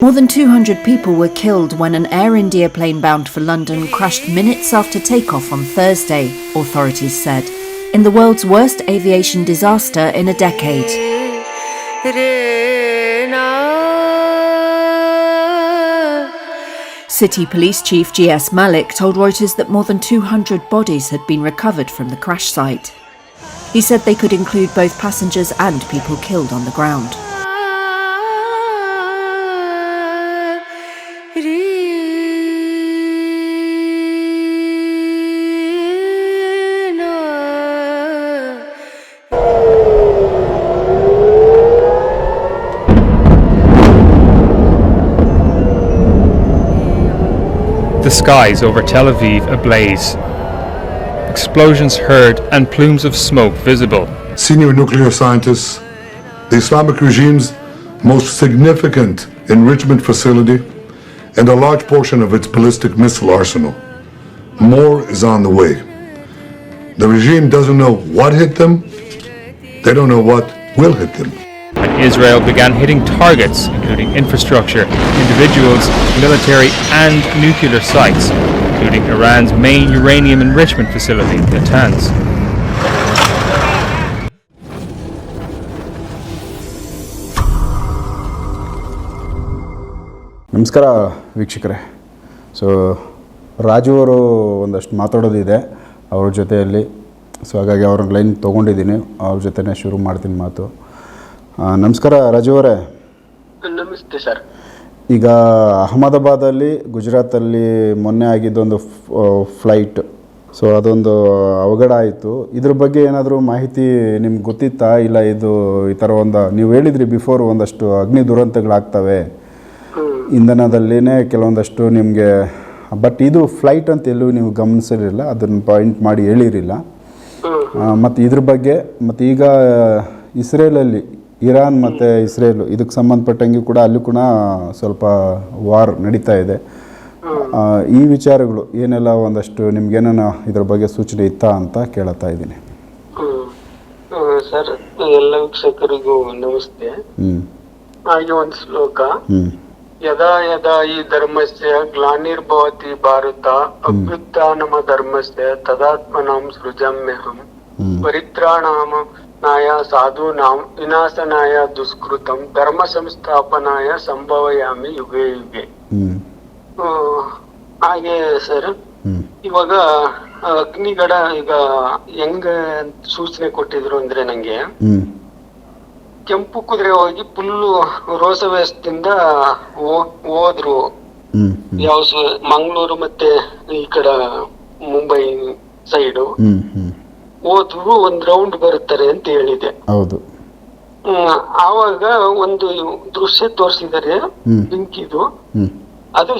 More than 200 people were killed when an Air India plane bound for London crashed minutes after takeoff on Thursday, authorities said, in the world's worst aviation disaster in a decade. City Police Chief G.S. Malik told Reuters that more than 200 bodies had been recovered from the crash site. He said they could include both passengers and people killed on the ground. Skies over Tel Aviv ablaze. Explosions heard and plumes of smoke visible. senior nuclear scientists, the Islamic regime's most significant enrichment facility, and a large portion of its ballistic missile arsenal. More is on the way. The regime doesn't know what hit them, they don't know what will hit them. Israel began hitting targets, including infrastructure, individuals, military, and nuclear sites, including Iran's main uranium enrichment facility, Natanz. ನಮಸ್ಕಾರ ವೀಕ್ಷಕರೇ so Raju ಅವರು ಒಂದಷ್ಟು ಮಾತಾಡೋದಿದೆ ಅವ್ರ ಜೊತೆಯಲ್ಲಿ so ಹಾಗಾಗಿ ಅವ್ರ line ತೊಗೊಂಡಿದ್ದೀನಿ ಅವ್ರ ಜೊತೆನೇ ಶುರು ಮಾಡ್ತೀನಿ ಮಾತು ನಮಸ್ಕಾರ ರಾಜು ಅವರೇ. ನಮಸ್ತೆ ಸರ್. ಈಗ ಅಹಮದಾಬಾದಲ್ಲಿ ಗುಜರಾತಲ್ಲಿ ಮೊನ್ನೆ ಆಗಿದ್ದೊಂದು ಫ್ಲೈಟ್ ಸೊ ಅದೊಂದು ಅವಘಡ ಆಯಿತು. ಇದ್ರ ಬಗ್ಗೆ ಏನಾದರೂ ಮಾಹಿತಿ ನಿಮ್ಗೆ ಗೊತ್ತಿತ್ತಾ? ಇಲ್ಲ ಇದು ಈ ಥರ ಒಂದು ನೀವು ಹೇಳಿದ್ರಿ ಬಿಫೋರ್ ಒಂದಷ್ಟು ಅಗ್ನಿ ದುರಂತಗಳಾಗ್ತವೆ. ಇಂಧನದಲ್ಲಿನೇ ಕೆಲವೊಂದಷ್ಟು ನಿಮಗೆ ಬಟ್ ಇದು ಫ್ಲೈಟ್ ಅಂತ ಎಲ್ಲೂ ನೀವು ಗಮನಿಸಿರಲಿಲ್ಲ. ಅದನ್ನು ಪಾಯಿಂಟ್ ಮಾಡಿ ಹೇಳಿರಿಲ್ಲ ಮತ್ತು ಇದ್ರ ಬಗ್ಗೆ ಮತ್ತು ಈಗ ಇಸ್ರೇಲಲ್ಲಿ ಇರಾನ್ ಮತ್ತು ಇಸ್ರೇಲು ಇದಕ್ಕೆ ಸಂಬಂಧಪಟ್ಟಂಗೆ ಕೂಡ ಅಲ್ಲೂ ಕೂಡ ಸ್ವಲ್ಪ ವಾರ್ ನಡೀತಾ ಇದೆ. ಈ ವಿಚಾರಗಳು ಏನೆಲ್ಲ ಒಂದಷ್ಟು ನಿಮ್ಗೇನ ಇದ್ರ ಬಗ್ಗೆ ಸೂಚನೆ ಇತ್ತಾ ಅಂತ ಕೇಳತಾ ಇದ್ದೀನಿ. ಸರ್ ಎಲ್ಲ ವೀಕ್ಷಕರಿಗೂ ನಮಸ್ತೆ. ಹಾಗೆ ಒಂದು ಶ್ಲೋಕ. ಯದಾ ಯದಾ ಈ ಧರ್ಮಸ್ಯ ಗ್ಲಾನಿರ್ಭವತಿ ಭಾರತ ಅಭ್ಯುತ್ಥಾನಮ ಧರ್ಮಸ್ಯ ತದಾತ್ಮನಾಂ ಸೃಜಮ್ಯಹಂ. ಪರಿತ್ರಾಣಾಮ ನಾಯ ಸಾಧೂನಾಂ ವಿನಾಶನಾಯ ದುಷ್ಕೃತಂ ಧರ್ಮ ಸಂಸ್ಥಾಪನಾಯ ಸಂಭವಯಾಮಿ ಯುಗೆ ಯುಗೆ. ಹ್ಮ್. ಹಾಗೆ ಸರ್. ಇವಾಗ ಅಗ್ನಿಗಡ ಈಗ ಹೆಂಗ ಸೂಚನೆ ಕೊಟ್ಟಿದ್ರು ಅಂದ್ರೆ ನಂಗೆ ಕೆಂಪು ಕುದುರೆ ಹೋಗಿ ಫುಲ್ಲು ರೋಸವೇಶದಿಂದ ಹೋದ್ರು. ಯಾವ ಮಂಗಳೂರು ಮತ್ತೆ ಈ ಕಡೆ ಮುಂಬೈ ಸೈಡು ಹೋದ್ರು ಒಂದ್ ರೌಂಡ್ ಬರುತ್ತಾರೆ ಅಂತ ಹೇಳಿದೆ. ಹೌದು. ಆವಾಗ ಒಂದು ದೃಶ್ಯ ತೋರಿಸಿದ್ದಾರೆ. ಬೆಂಕಿದು ಅದು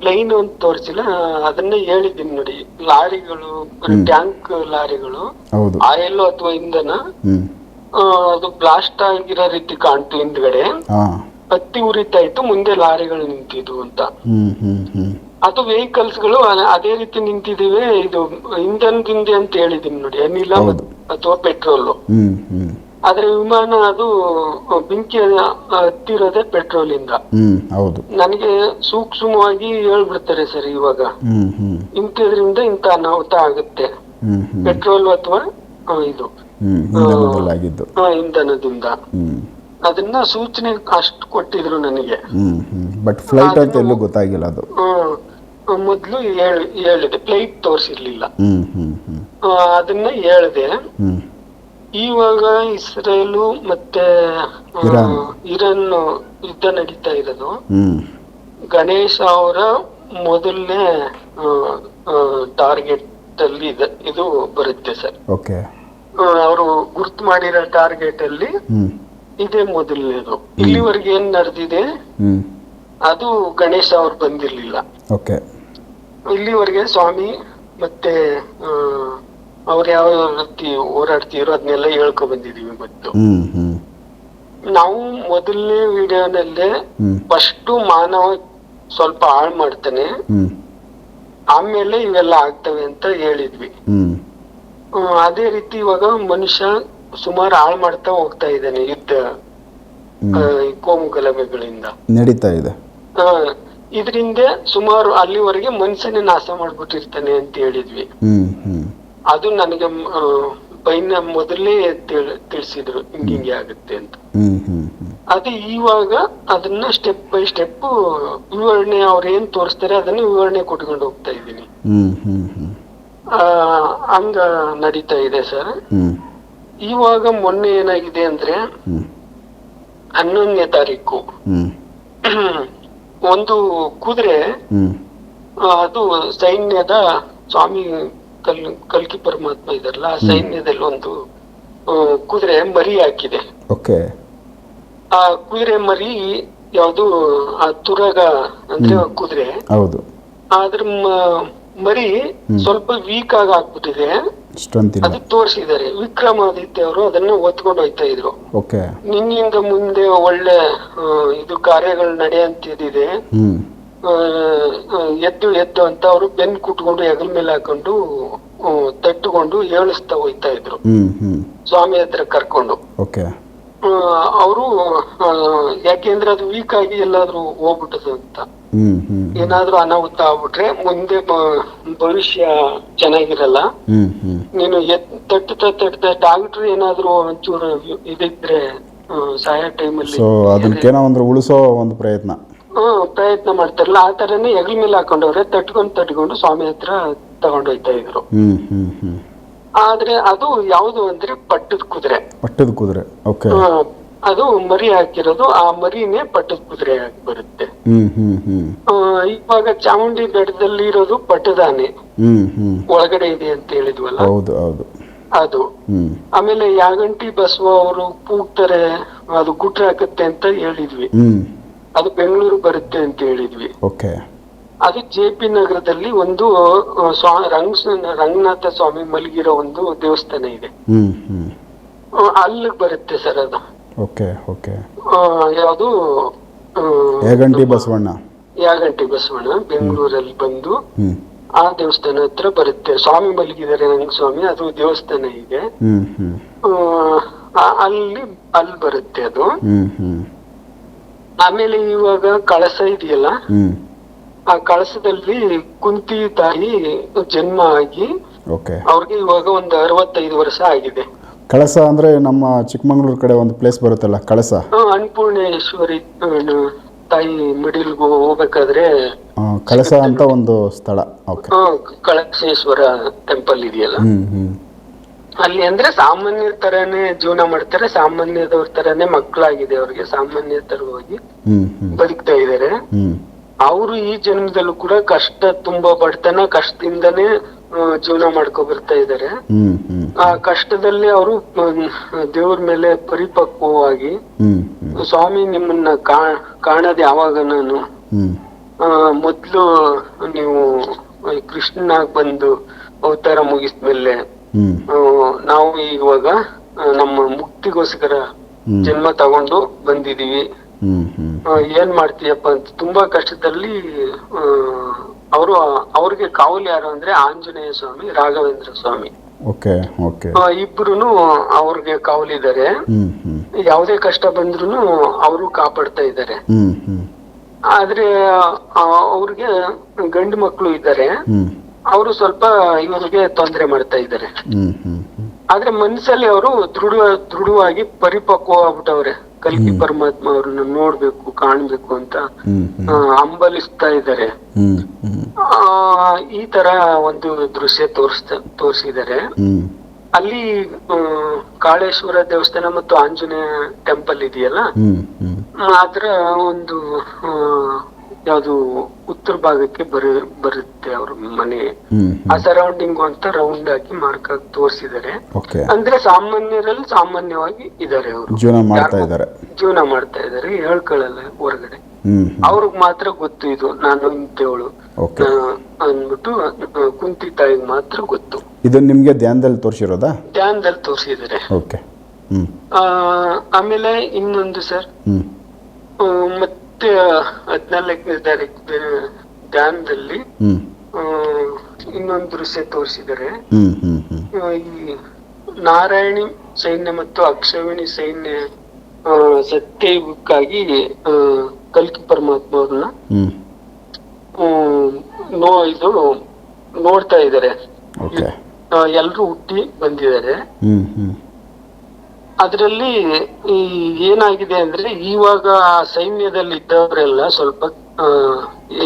ಪ್ಲೈನ್ ಅಂತ ತೋರಿಸಿಲ್ಲ ಅದನ್ನೇ ಹೇಳಿದ್ದೀನಿ ನೋಡಿ. ಲಾರಿಗಳು ಟ್ಯಾಂಕ್ ಲಾರಿಗಳು ಆಯಿಲ್ ಅಥವಾ ಇಂಧನ ಅದು ಬ್ಲಾಸ್ಟ್ ಆಗಿರೋ ರೀತಿ ಕಾಣ್ತು ಹಿಂದ್ಗಡೆ. ಹತ್ತಿ ಉರಿತಾ ಇತ್ತು ಮುಂದೆ ಲಾರಿಗಳು ನಿಂತಿದ್ವು ಅಂತ. ಅದು ವೆಹಿಕಲ್ಸ್ಗಳು ಅದೇ ರೀತಿ ನಿಂತಿದಿವೆ. ಇದು ಇಂಧನದಿಂದ ಅಂತ ಹೇಳಿದೀನಿ ನೋಡಿ ಅನಿಲ ಅಥವಾ ಪೆಟ್ರೋಲ್ ಆದ್ರೆ ವಿಮಾನ ಅದು ಬೆಂಕಿ ಹತ್ತಿರೋದೇ ಪೆಟ್ರೋಲ್ ಇಂದ. ನನಗೆ ಸೂಕ್ಷ್ಮವಾಗಿ ಹೇಳ್ಬಿಡ್ತಾರೆ ಸರ್ ಇವಾಗ. ಇಂಥದ್ರಿಂದ ಇಂಥ ಅನಾಹುತ ಆಗುತ್ತೆ. ಪೆಟ್ರೋಲ್ ಅಥವಾ ಇದು. ಇಂಧನದಿಂದ. ಅದನ್ನ ಸೂಚನೆ ಅಷ್ಟು ಕೊಟ್ಟಿದ್ರು ನನಗೆ. ಬಟ್ ಫ್ಲೈಟ್ ಅಂತ ಎಲ್ಲೂ ಗೊತ್ತಾಗಿಲ್ಲ ಅದು. ಮೊದ್ಲು ಹೇಳ್ ಹೇಳಿದೆ ಪ್ಲೇಟ್ ತೋರಿಸಿರ್ಲಿಲ್ಲ. ಅದನ್ನ ಹೇಳಿದೆ. ಇವಾಗ ಇಸ್ರೇಲು ಮತ್ತೆ ಇರನ್. ಯುದ್ಧ ನಡೀತಾ ಇರೋದು. ಗಣೇಶ ಅವರ ಮೊದಲನೇ ಟಾರ್ಗೆಟ್ ಅಲ್ಲಿ ಇದೆ- ಇದು ಬರುತ್ತೆ ಸರ್. ಅವರು ಗುರ್ತು ಮಾಡಿರೋ ಟಾರ್ಗೆಟ್ ಅಲ್ಲಿ ಇದೇ ಮೊದಲನೇದು. ಇಲ್ಲಿವರೆಗೆ ಏನ್ ನಡೆದಿದೆ? ಅದು ಗಣೇಶ ಅವ್ರು ಬಂದಿರ್ಲಿಲ್ಲ. ಓಕೆ. ಇಲ್ಲಿವರೆಗೆ ಸ್ವಾಮಿ ಮತ್ತೆ ಅವ್ರು ಯಾವ ರೀತಿ ಹೋರಾಡ್ತಿರೋ ಅದನ್ನೆಲ್ಲ ಹೇಳ್ಕೊ ಬಂದಿದೀವಿ ಮತ್ತು. ನಾವು ಮೊದಲನೇ ವಿಡಿಯೋನಲ್ಲೇ ಫಸ್ಟ್ ಮಾನವ ಸ್ವಲ್ಪ ಹಾಳು ಮಾಡ್ತಾನೆ. ಆಮೇಲೆ ಇವೆಲ್ಲ ಆಗ್ತವೆ ಅಂತ ಹೇಳಿದ್ವಿ. ಅದೇ ರೀತಿ ಇವಾಗ ಮನುಷ್ಯ ಸುಮಾರು ಹಾಳು ಮಾಡ್ತಾ ಹೋಗ್ತಾ ಇದ್ದಾನೆ ಯುದ್ಧ ಕೋಮು ಗಲಭೆಗಳಿಂದ ನಡೀತಾ ಇದೆ. ಇದ್ರಿಂದ ಸುಮಾರು ಅಲ್ಲಿವರೆಗೆ ಮನುಷ್ಯನೇ ನಾಶ ಮಾಡ್ಬಿಟ್ಟಿರ್ತಾನೆ ಅಂತ ಹೇಳಿದ್ವಿ. ಅದು ನನಗೆ ಬೈನ ಮೊದಲೇ ತಿಳ್- ತಿಳಿಸಿದ್ರು ಹಿಂಗ ಹಿಂಗೆ ಆಗುತ್ತೆ ಅಂತ. ಅದು ಇವಾಗ ಅದನ್ನ ಸ್ಟೆಪ್ ಬೈ ಸ್ಟೆಪ್ ವಿವರಣೆ ಅವ್ರ ಏನ್ ತೋರಿಸ್ತಾರೆ ಅದನ್ನ ವಿವರಣೆ ಕೊಟ್ಕೊಂಡು ಹೋಗ್ತಾ ಇದ್ದೀನಿ. ಹಂಗ ನಡೀತಾ ಇದೆ ಸರ್. ಇವಾಗ ಮೊನ್ನೆ ಏನಾಗಿದೆ ಅಂದ್ರೆ ಹನ್ನೊಂದನೇ ತಾರೀಕು. ಒಂದು ಕುದುರೆ ಅದು ಸೈನ್ಯದ ಸ್ವಾಮಿ ಕಲ್ ಕಲ್ಕಿ ಪರಮಾತ್ಮ ಇದಾರಲ್ಲ ಆ ಸೈನ್ಯದಲ್ಲಿ ಒಂದು ಕುದುರೆ ಮರಿ ಹಾಕಿದೆ. ಆ ಕುದುರೆ ಮರಿ ಯಾವುದು ಆ ತುರಗ ಅಂದ್ರೆ ಕುದುರೆ. ಹೌದು. ಅದ್ರ ಮರಿ ಸ್ವಲ್ಪ ವೀಕ್ ಆಗಿ ಆಗ್ಬಿಟ್ಟಿದೆ ಇಷ್ಟೊಂತಿಲ್ಲ. ಅದಕ್ಕೆ ತೋರಿಸಿದ್ದಾರೆ. ವಿಕ್ರಮಾದಿತ್ಯ ಅವರು ಅದನ್ನ ಒತ್ಕೊಂಡು ಹೋಗ್ತಾ ಇದ್ರು. ಓಕೆ. ನಿನ್ನಿಂದ ಮುಂದೆ ಒಳ್ಳೆ ಇದು ಕಾರ್ಯಗಳು ನಡೆಯಂತಿದೆ ಎದ್ದು ಎದ್ದು ಅಂತ ಅವರು ಬೆನ್ ಕುಟ್ಕೊಂಡು ಹೆಗಲ ಮೇಲೆ ಹಾಕೊಂಡು ತಟ್ಟುಕೊಂಡು ಏಳಿಸ್ತಾ ಹೋಯ್ತಾ ಇದ್ರು. ಸ್ವಾಮಿ ಹತ್ರ ಕರ್ಕೊಂಡು. ಓಕೆ. ಅವರು ಯಾಕೆಂದ್ರೆ ಅದು ವೀಕ್ ಆಗಿ ಎಲ್ಲಾದ್ರೂ ಹೋಗ್ಬಿಟ್ಟದು ಅಂತ. ಏನಾದ್ರೂ ಅನಾಹುತ ಆಗ್ಬಿಟ್ರೆ ಮುಂದೆ ಭವಿಷ್ಯ ಚೆನ್ನಾಗಿರಲ್ಲ. ನೀನು ತಟ್ಟ ತಟ್ಟ ತಟ್ಟುತ್ತಾ ಡಾಕ್ಟರ್ ಏನಾದ್ರೂ ಒಂಚೂರು ಇದಿದ್ರೆ ಸಹಾಯ ಟೈಮಲ್ಲಿ ಅದಕ್ಕೇನೋ ಒಂದು ಉಳಿಸೋ ಒಂದು ಪ್ರಯತ್ನ. ಹ್ಮ್ ಪ್ರಯತ್ನ ಮಾಡ್ತಾರಲ್ಲ ಆ ತರನೇ ಹೆಗಲ ಮೇಲೆ ಹಾಕೊಂಡವ್ರೆ ತಟ್ಕೊಂಡು ತಟ್ಕೊಂಡು ಸ್ವಾಮಿ ಹತ್ರ ತಗೊಂಡೋಯ್ತಾ ಇದ್ರು. ಆದ್ರೆ ಅದು ಯಾವುದು ಅಂದ್ರೆ ಪಟ್ಟದ ಕುದುರೆ. ಪಟ್ಟದ ಕುದುರೆ ಓಕೆ. ಅದು ಮರಿ ಹಾಕಿರೋದು ಆ ಮರಿನೇ ಪಟ್ಟದ ಕುದುರೆ ಆಗಿ ಬರುತ್ತೆ. ಇವಾಗ ಚಾಮುಂಡಿ ಬೆಟ್ಟದಲ್ಲಿ ಇರೋದು ಪಟ್ಟದಾನೆ. ಒಳಗಡೆ ಇದೆ ಅಂತ ಹೇಳಿದ್ವಲ್ಲ? ಹೌದು ಹೌದು. ಅದು. ಆಮೇಲೆ ಯಾಗಂಟಿ ಬಸವ ಅವರು ಕೂಗ್ತಾರೆ ಅದು ಗುಟ್ರ ಹಾಕುತ್ತೆ ಅಂತ ಹೇಳಿದ್ವಿ. ಅದು ಬೆಂಗಳೂರು ಬರುತ್ತೆ ಅಂತ ಹೇಳಿದ್ವಿ. ಓಕೆ. ಅದು ಜೆ ಪಿ ನಗರದಲ್ಲಿ ಒಂದು ಸ್ವಾ ರಂಗ ರಂಗನಾಥ ಸ್ವಾಮಿ ಮಲಗಿರೋ ಒಂದು ದೇವಸ್ಥಾನ ಇದೆ. ಅಲ್ಲಿಗೆ ಬರುತ್ತೆ ಸರ್ ಅದು. Okay okay. ಯಾವುದು ಯಾಗಂಟಿ ಬಸವಣ್ಣ. ಯಾಗಂಟಿ ಬಸವಣ್ಣ ಬೆಂಗಳೂರಲ್ಲಿ ಬಂದು ಆ ದೇವಸ್ಥಾನ ಹತ್ರ ಬರುತ್ತೆ. ಸ್ವಾಮಿ ಮಲಗಿದ್ದಾರೆ ರಂಗ ಸ್ವಾಮಿ ಅದು ದೇವಸ್ಥಾನ ಇದೆ. ಅಲ್ಲಿ ಅಲ್ಲಿ ಬರುತ್ತೆ ಅದು. ಆಮೇಲೆ ಇವಾಗ ಕಳಸ ಇದೆಯಲ್ಲ? ಆ ಕಳಸದಲ್ಲಿ ಕುಂತಿ ತಾಯಿ ಜನ್ಮ ಆಗಿ ಓಕೆ. ಅವ್ರಿಗೆ ಇವಾಗ ಒಂದು ಅರವತ್ತೈದು ವರ್ಷ ಆಗಿದೆ. ಕಳಸ ಅಂದ್ರೆ ನಮ್ಮ ಚಿಕ್ಕಮಂಗ್ಳೂರ್ ಕಡೆ ಒಂದು ಪ್ಲೇಸ್ ಬರುತ್ತಲ್ಲ ಕಳಸ? ಆ, ಅನ್ನಪೂರ್ಣೇಶ್ವರಿ ಆ, ತಾಯಿ ಮಿಡಿಲ್ ಹೋಗ್ಬೇಕಾದ್ರೆ ಆ, ಕಳಸ ಅಂತ ಒಂದು ಸ್ಥಳ ಓಕೆ. ಆ, ಕಳಸೇಶ್ವರ ಟೆಂಪಲ್ ಇದೆಯಲ್ಲ? ಹ್ಮ್ ಹ್ಮ್. ಅಲ್ಲಿ ಅಂದ್ರೆ ಸಾಮಾನ್ಯರ ತರಾನೇ ಜೀವನ ಮಾಡ್ತಾರೆ ಸಾಮಾನ್ಯದವ್ರ ತರಾನೇ ಮಕ್ಕಳಾಗಿದೆ ಅವ್ರಿಗೆ ಸಾಮಾನ್ಯ ತರವಾಗಿ ಹ್ಮ್ ಹ್ಮ್. ಬದುಕ್ತಾ ಇದಾರೆ ಹ್ಮ್. ಅವರು ಈ ಜನ್ಮದಲ್ಲೂ ಕೂಡ ಕಷ್ಟ ತುಂಬಾ ಬಡತನ ಕಷ್ಟದಿಂದನೇ ಜೀವನ ಮಾಡ್ಕೊ ಬರ್ತಾ ಹ್ಮ್ ಆ ಕಷ್ಟದಲ್ಲಿ ಅವರು ದೇವ್ರ ಮೇಲೆ ಪರಿಪಕ್ವವಾಗಿ ಸ್ವಾಮಿ ನಿಮ್ಮನ್ನ ಕಾಣದೆ ಕಾಣದ್ ಯಾವಾಗ ನಾನು? ಮೊದ್ಲು ನೀವು ಕೃಷ್ಣನಾಗ್ ಬಂದು ಅವತಾರ ಮುಗಿಸ್ಮೇಲೆ ನಾವು ಇವಾಗ ನಮ್ಮ ಮುಕ್ತಿಗೋಸ್ಕರ ಜನ್ಮ ತಗೊಂಡು ಬಂದಿದೀವಿ. ಏನ್ ಮಾಡ್ತೀಯಪ್ಪ ಅಂತ ತುಂಬಾ ಕಷ್ಟದಲ್ಲಿ ಅವರು ಅವ್ರಿಗೆ ಕಾವಲು ಯಾರು ಅಂದ್ರೆ ಆಂಜನೇಯ ಸ್ವಾಮಿ ರಾಘವೇಂದ್ರ ಸ್ವಾಮಿ. ಇಬ್ರುನು ಅವ್ರಿಗೆ ಕಾವಲಿದ್ದಾರೆ. ಯಾವುದೇ ಕಷ್ಟ ಬಂದ್ರು ಅವರು ಕಾಪಾಡ್ತಾ ಇದ್ದಾರೆ. ಆದ್ರೆ ಅವ್ರಿಗೆ ಗಂಡು ಮಕ್ಕಳು ಇದ್ದಾರೆ. ಅವರು ಸ್ವಲ್ಪ ಇವರಿಗೆ ತೊಂದರೆ ಮಾಡ್ತಾ ಇದ್ದಾರೆ. ಆದ್ರೆ ಮನಸ್ಸಲ್ಲಿ ಅವರು ದೃಢ ದೃಢವಾಗಿ ಪರಿಪಕ್ವ ಆಗ್ಬಿಟ್ಟವ್ರೆ ಕಲ್ಕಿ ಪರಮಾತ್ಮ ಅವ್ರನ್ನ ನೋಡ್ಬೇಕು ಕಾಣ್ಬೇಕು ಅಂತ. ಹಂಬಲಿಸ್ತಾ ಇದ್ದಾರೆ. ಈ ತರ ಒಂದು ದೃಶ್ಯ ತೋರಿಸ್ತಾ ತೋರಿಸಿದ್ದಾರೆ. ಅಲ್ಲಿ ಕಾಳೇಶ್ವರ ದೇವಸ್ಥಾನ ಮತ್ತು ಆಂಜನೇಯ ಟೆಂಪಲ್ ಇದೆಯಲ್ಲ? ಅದರ ಒಂದು ಯಾವುದು ಉತ್ತರ ಭಾಗಕ್ಕೆ ಬರ ಬರುತ್ತೆ ಅವ್ರ ಮನೆ. ಆ ಸರೌಂಡಿಂಗ್ ಅಂತ ರೌಂಡ್ ಹಾಕಿ ಮಾರ್ಕ್ ಆಗಿ ತೋರಿಸಿದ್ದಾರೆ ಅಂದ್ರೆ ಸಾಮಾನ್ಯರಲ್ಲಿ ಸಾಮಾನ್ಯವಾಗಿ ಇದಾರೆ ಅವರು. ಜೀವನ ಮಾಡ್ತಾ ಇದ್ದಾರೆ ಜೀವನ ಮಾಡ್ತಾ ಇದಾರೆ ಹೇಳ್ಕೊಳ್ಳಲ್ಲ ಹೊರಗಡೆ. ಅವ್ರಿಗೆ ಮಾತ್ರ ಗೊತ್ತು ಇದು ನಾನು ಇಂತೇವಳು ಓಕೆ ಅಂದ್ಬಿಟ್ಟು ಕುಂತಿ ತಾಯಿಗೆ ಮಾತ್ರ ಗೊತ್ತು. ಇದು ನಿಮ್ಗೆ ಧ್ಯಾನದಲ್ಲಿ ತೋರಿಸಿರೋದಾ? ಧ್ಯಾನದಲ್ಲಿ ತೋರಿಸಿದ್ದಾರೆ ಆಮೇಲೆ ಇನ್ನೊಂದು ಸರ್. ಆ, ಮತ್ತೆ ಹದಿನಾಲ್ಕನೇ ತಾರೀಕು ಧ್ಯಾನದಲ್ಲಿ ಇನ್ನೊಂದು ದೃಶ್ಯ ತೋರಿಸಿದರೆ ಈ ನಾರಾಯಣಿ ಸೈನ್ಯ ಮತ್ತು ಅಕ್ಷವಿಣಿ ಸೈನ್ಯ ಆ, ಸತ್ಯಯುಗಕ್ಕಾಗಿ ಕಲ್ಕಿ ಪರಮಾತ್ಮ ಅವ್ರನ್ನ ನೋ ಇದು ನೋಡ್ತಾ ಇದ್ದಾರೆ. ಎಲ್ರು ಹುಟ್ಟಿ ಬಂದಿದ್ದಾರೆ. ಅದ್ರಲ್ಲಿ ಈ ಏನಾಗಿದೆ ಅಂದ್ರೆ ಇವಾಗ ಸೈನ್ಯದಲ್ಲಿ ಇದ್ದವರೆಲ್ಲ ಸ್ವಲ್ಪ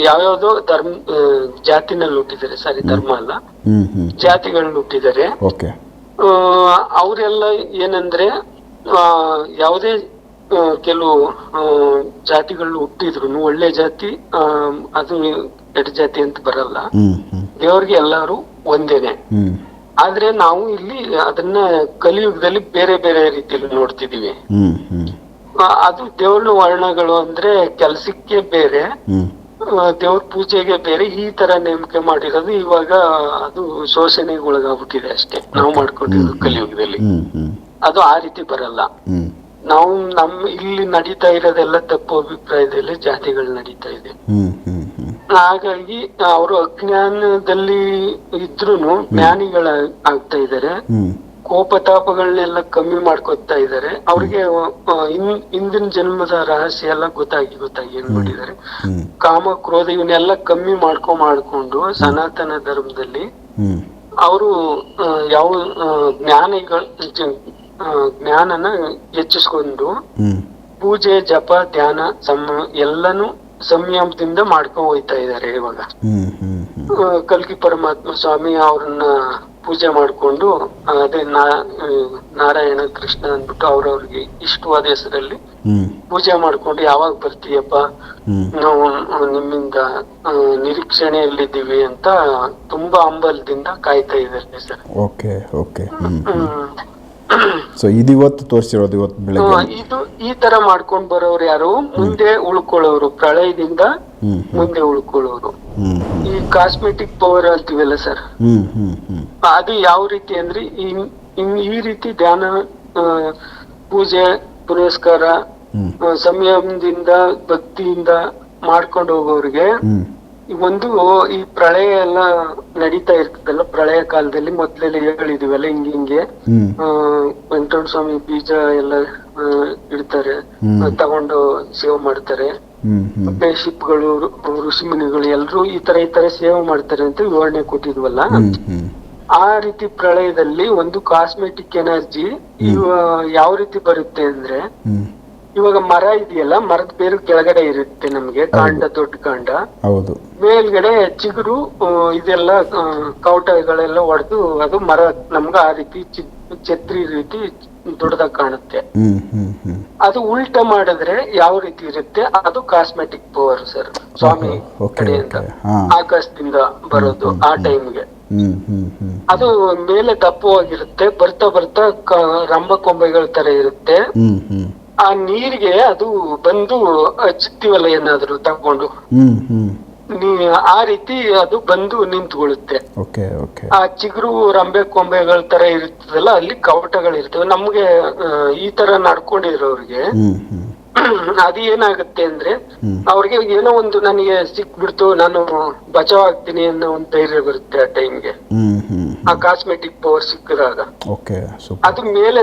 ಯಾವ್ಯಾವ್ದೋ ಧರ್ಮ ಜಾತಿನಲ್ಲಿ ಹುಟ್ಟಿದ್ದಾರೆ. ಸಾರಿ ಧರ್ಮ ಅಲ್ಲ. ಜಾತಿಗಳನ್ನ ಹುಟ್ಟಿದ್ದಾರೆ. ಅವರೆಲ್ಲ ಏನಂದ್ರೆ ಆ, ಯಾವುದೇ ಕೆಲವು ಜಾತಿಗಳನ್ನ ಜಾತಿಗಳು ಹುಟ್ಟಿದ್ರು ಒಳ್ಳೆ ಜಾತಿ ಆ, ಅದು ಎಡ ಜಾತಿ ಅಂತ ಬರಲ್ಲ. ದೇವ್ರಿಗೆ ಎಲ್ಲಾರು ಒಂದೇನೆ. ಆದ್ರೆ ನಾವು ಇಲ್ಲಿ ಅದನ್ನ ಕಲಿಯುಗದಲ್ಲಿ ಬೇರೆ ಬೇರೆ ರೀತಿಯಲ್ಲಿ ನೋಡ್ತಿದೀವಿ. ಅದು ದೇವ್ರ ವರ್ಣಗಳು ಅಂದ್ರೆ ಕೆಲ್ಸಕ್ಕೆ ಬೇರೆ ದೇವ್ರ ಪೂಜೆಗೆ ಬೇರೆ ಈ ತರ ನೇಮಕೆ ಮಾಡಿರೋದು ಇವಾಗ ಅದು ಶೋಷಣೆಗೆ ಒಳಗಾಗ್ಬಿಟ್ಟಿದೆ ಅಷ್ಟೇ. ನಾವು ಮಾಡ್ಕೊಂಡಿರೋದು ಕಲಿಯುಗದಲ್ಲಿ. ಅದು ಆ ರೀತಿ ಬರಲ್ಲ. ನಾವು ನಮ್ ಇಲ್ಲಿ ನಡೀತಾ ಇರೋದೆಲ್ಲ ತಪ್ಪು ಅಭಿಪ್ರಾಯದಲ್ಲಿ ಜಾತಿಗಳು ನಡೀತಾ ಇದೆ. ಹಾಗಾಗಿ ಅವರು ಅಜ್ಞಾನದಲ್ಲಿ ಇದ್ರು ಜ್ಞಾನಿಗಳ ಆಗ್ತಾ ಇದ್ದಾರೆ ಕೋಪತಾಪಗಳನ್ನೆಲ್ಲ ಕಮ್ಮಿ ಮಾಡ್ಕೊತಾ ಇದ್ದಾರೆ ಅವ್ರಿಗೆ ಹಿಂದಿನ ಜನ್ಮದ ರಹಸ್ಯ ಎಲ್ಲ ಗೊತ್ತಾಗಿ ಗೊತ್ತಾಗಿ ಏನ್ ಮಾಡಿದ್ದಾರೆ ಕಾಮ ಕ್ರೋಧ ಇವನ್ನೆಲ್ಲ ಕಮ್ಮಿ ಮಾಡ್ಕೊ ಮಾಡ್ಕೊಂಡು ಸನಾತನ ಧರ್ಮದಲ್ಲಿ ಅವರು ಯಾವ ಜ್ಞಾನಿಗಳ ಜ್ಞಾನನ ಹೆಚ್ಚಿಸ್ಕೊಂಡು ಪೂಜೆ ಜಪ ಧ್ಯಾನ ಸಮ ಎಲ್ಲಾನು ಸಂಯಮದಿಂದ ಮಾಡ್ಕೊಂಡ್ ಹೋಯ್ತಾ ಇದ್ದಾರೆ ಇವಾಗ. ಕಲ್ಕಿ ಪರಮಾತ್ಮ ಸ್ವಾಮಿ ಅವ್ರನ್ನ ಪೂಜೆ ಮಾಡ್ಕೊಂಡು ಅದೇ ನಾರಾಯಣ ಕೃಷ್ಣ ಅಂದ್ಬಿಟ್ಟು ಅವ್ರವ್ರಿಗೆ ಇಷ್ಟವಾದ ಹೆಸರಲ್ಲಿ ಪೂಜೆ ಮಾಡ್ಕೊಂಡು ಯಾವಾಗ ಬರ್ತೀಯಪ್ಪ? ನಾವು ನಿಮ್ಮಿಂದ ನಿರೀಕ್ಷಣೆಯಲ್ಲಿದ್ದೀವಿ ಅಂತ ತುಂಬಾ ಹಂಬಲದಿಂದ ಕಾಯ್ತಾ ಇದ್ದಾರೆ ಸರ್. ಸೊ ಇದು ಇವತ್ತು ತೋರಿಸಿರೋದು ಇವತ್ತು ಬೆಳಗ್ಗೆ? ಇದು ಈ ತರ ಮಾಡ್ಕೊಂಡ್ ಬರೋರು ಯಾರು? ಮುಂದೆ ಉಳ್ಕೊಳ್ಳೋರು ಪ್ರಳಯದಿಂದ ಮುಂದೆ ಉಳ್ಕೊಳ್ಳೋರು. ಈ ಕಾಸ್ಮೆಟಿಕ್ ಪವರ್ ಅಂತೀವಲ್ಲ ಸರ್ ಅದು ಯಾವ ರೀತಿ ಅಂದ್ರೆ ಈ- ರೀತಿ ಧ್ಯಾನ ಪೂಜೆ ಪುರಸ್ಕಾರ ಸಂಯಮದಿಂದ ಭಕ್ತಿಯಿಂದ ಮಾಡ್ಕೊಂಡು ಹೋಗೋರಿಗೆ ಒಂದು ಈ ಪ್ರಳಯ ಎಲ್ಲ ನಡೀತಾ ಇರ್ತದಲ್ಲ ಪ್ರಳಯ ಕಾಲದಲ್ಲಿ ಮೊದ್ಲೆಲ್ಲ ಹೇಳಿದಿವಲ್ಲ ಹಿಂಗ ಹಿಂಗೆ. ವೆಂಕಟ ವೆಂಕಟರಮಣ ಸ್ವಾಮಿ ಬೀಜ ಎಲ್ಲ ಇಡ್ತಾರೆ ತಗೊಂಡು ಸೇವೆ ಮಾಡ್ತಾರೆ. ಮತ್ತೆ ಶಿಪ್ಗಳು ಋಷಿ ಮುನಿಗಳು ಎಲ್ರು ಈ ತರ ಈ ತರ ಸೇವೆ ಮಾಡ್ತಾರೆ ಅಂತ ವಿವರಣೆ ಕೊಟ್ಟಿದ್ವಲ್ಲ. ಆ ರೀತಿ ಪ್ರಳಯದಲ್ಲಿ ಒಂದು ಕಾಸ್ಮೆಟಿಕ್ ಎನರ್ಜಿ ಯಾವ ರೀತಿ ಬರುತ್ತೆ ಅಂದ್ರೆ ಇವಾಗ ಮರ ಇದೆಯಲ್ಲ ಮರದ ಬೇರು ಕೆಳಗಡೆ ಇರುತ್ತೆ ನಮ್ಗೆ ಕಾಂಡ ದೊಡ್ಡ ಕಾಂಡ. ಹೌದು. ಮೇಲ್ಗಡೆ ಚಿಗುರು ಆ, ಇದೆಲ್ಲ ಕೌಟಗಳೆಲ್ಲ ಕವಟಗಳೆಲ್ಲ ಹೊಡೆದು ಅದು ಮರ ನಮ್ಗ ಆ ರೀತಿ ಚಿ- ಛತ್ರಿ ರೀತಿ ದೊಡ್ಡದಾಗಿ ಕಾಣುತ್ತೆ. ಅದು ಉಲ್ಟಾ ಮಾಡಿದ್ರೆ ಯಾವ ರೀತಿ ಇರುತ್ತೆ? ಅದು ಕಾಸ್ಮೆಟಿಕ್ ಪವರ್ ಸರ್ ಸ್ವಾಮಿ ಓಕೆ ಕಡೆಯಿಂದ ಓಕೆ. ಹಾಂ. ಆಕಾಶದಿಂದ ಬರೋದು ಆ ಟೈಮ್ಗೆ ಅದು ಮೇಲೆ ದಪ್ಪವಾಗಿರುತ್ತೆ ಬರ್ತಾ ಬರ್ತಾ ಕ- ರಂಭ ಕೊಂಬೆಗಳ ತರ ಇರುತ್ತೆ. ಆ ನೀರಿಗೆ ಅದು ಬಂದು ಹಚ್ಚುತ್ತೀವಲ್ಲ ಏನಾದ್ರು ತಗೊಂಡು. ಆ ರೀತಿ ಅದು ಬಂದು ನಿಂತ್ಕೊಳ್ಳುತ್ತೆ. ಆ ಚಿಗುರು ರಂಬೆ ಕೊಂಬೆಗಳ ತರ ಇರ್ತದಲ್ಲ ಅಲ್ಲಿ ಕವಟಗಳು ಇರ್ತವೆ. ನಮ್ಗೆ ಈ ತರ ನಡ್ಕೊಂಡಿರೋರಿಗೆ ಅದು ಏನಾಗುತ್ತೆ ಅಂದ್ರೆ. ಅವ್ರಿಗೆ ಏನೋ ಒಂದು ನನಗೆ ಸಿಕ್ಬಿಡ್ತು ನಾನು ಬಚಾವ್ ಆಗ್ತೀನಿ ಅನ್ನೋ ಒಂದು ಧೈರ್ಯ ಬರುತ್ತೆ ಆ ಟೈಮ್ಗೆ ಆ ಕಾಸ್ಮೆಟಿಕ್ ಪವರ್ ಸಿಕ್ಕಿದಾಗ. ಓಕೆ ಅದು ಮೇಲೆ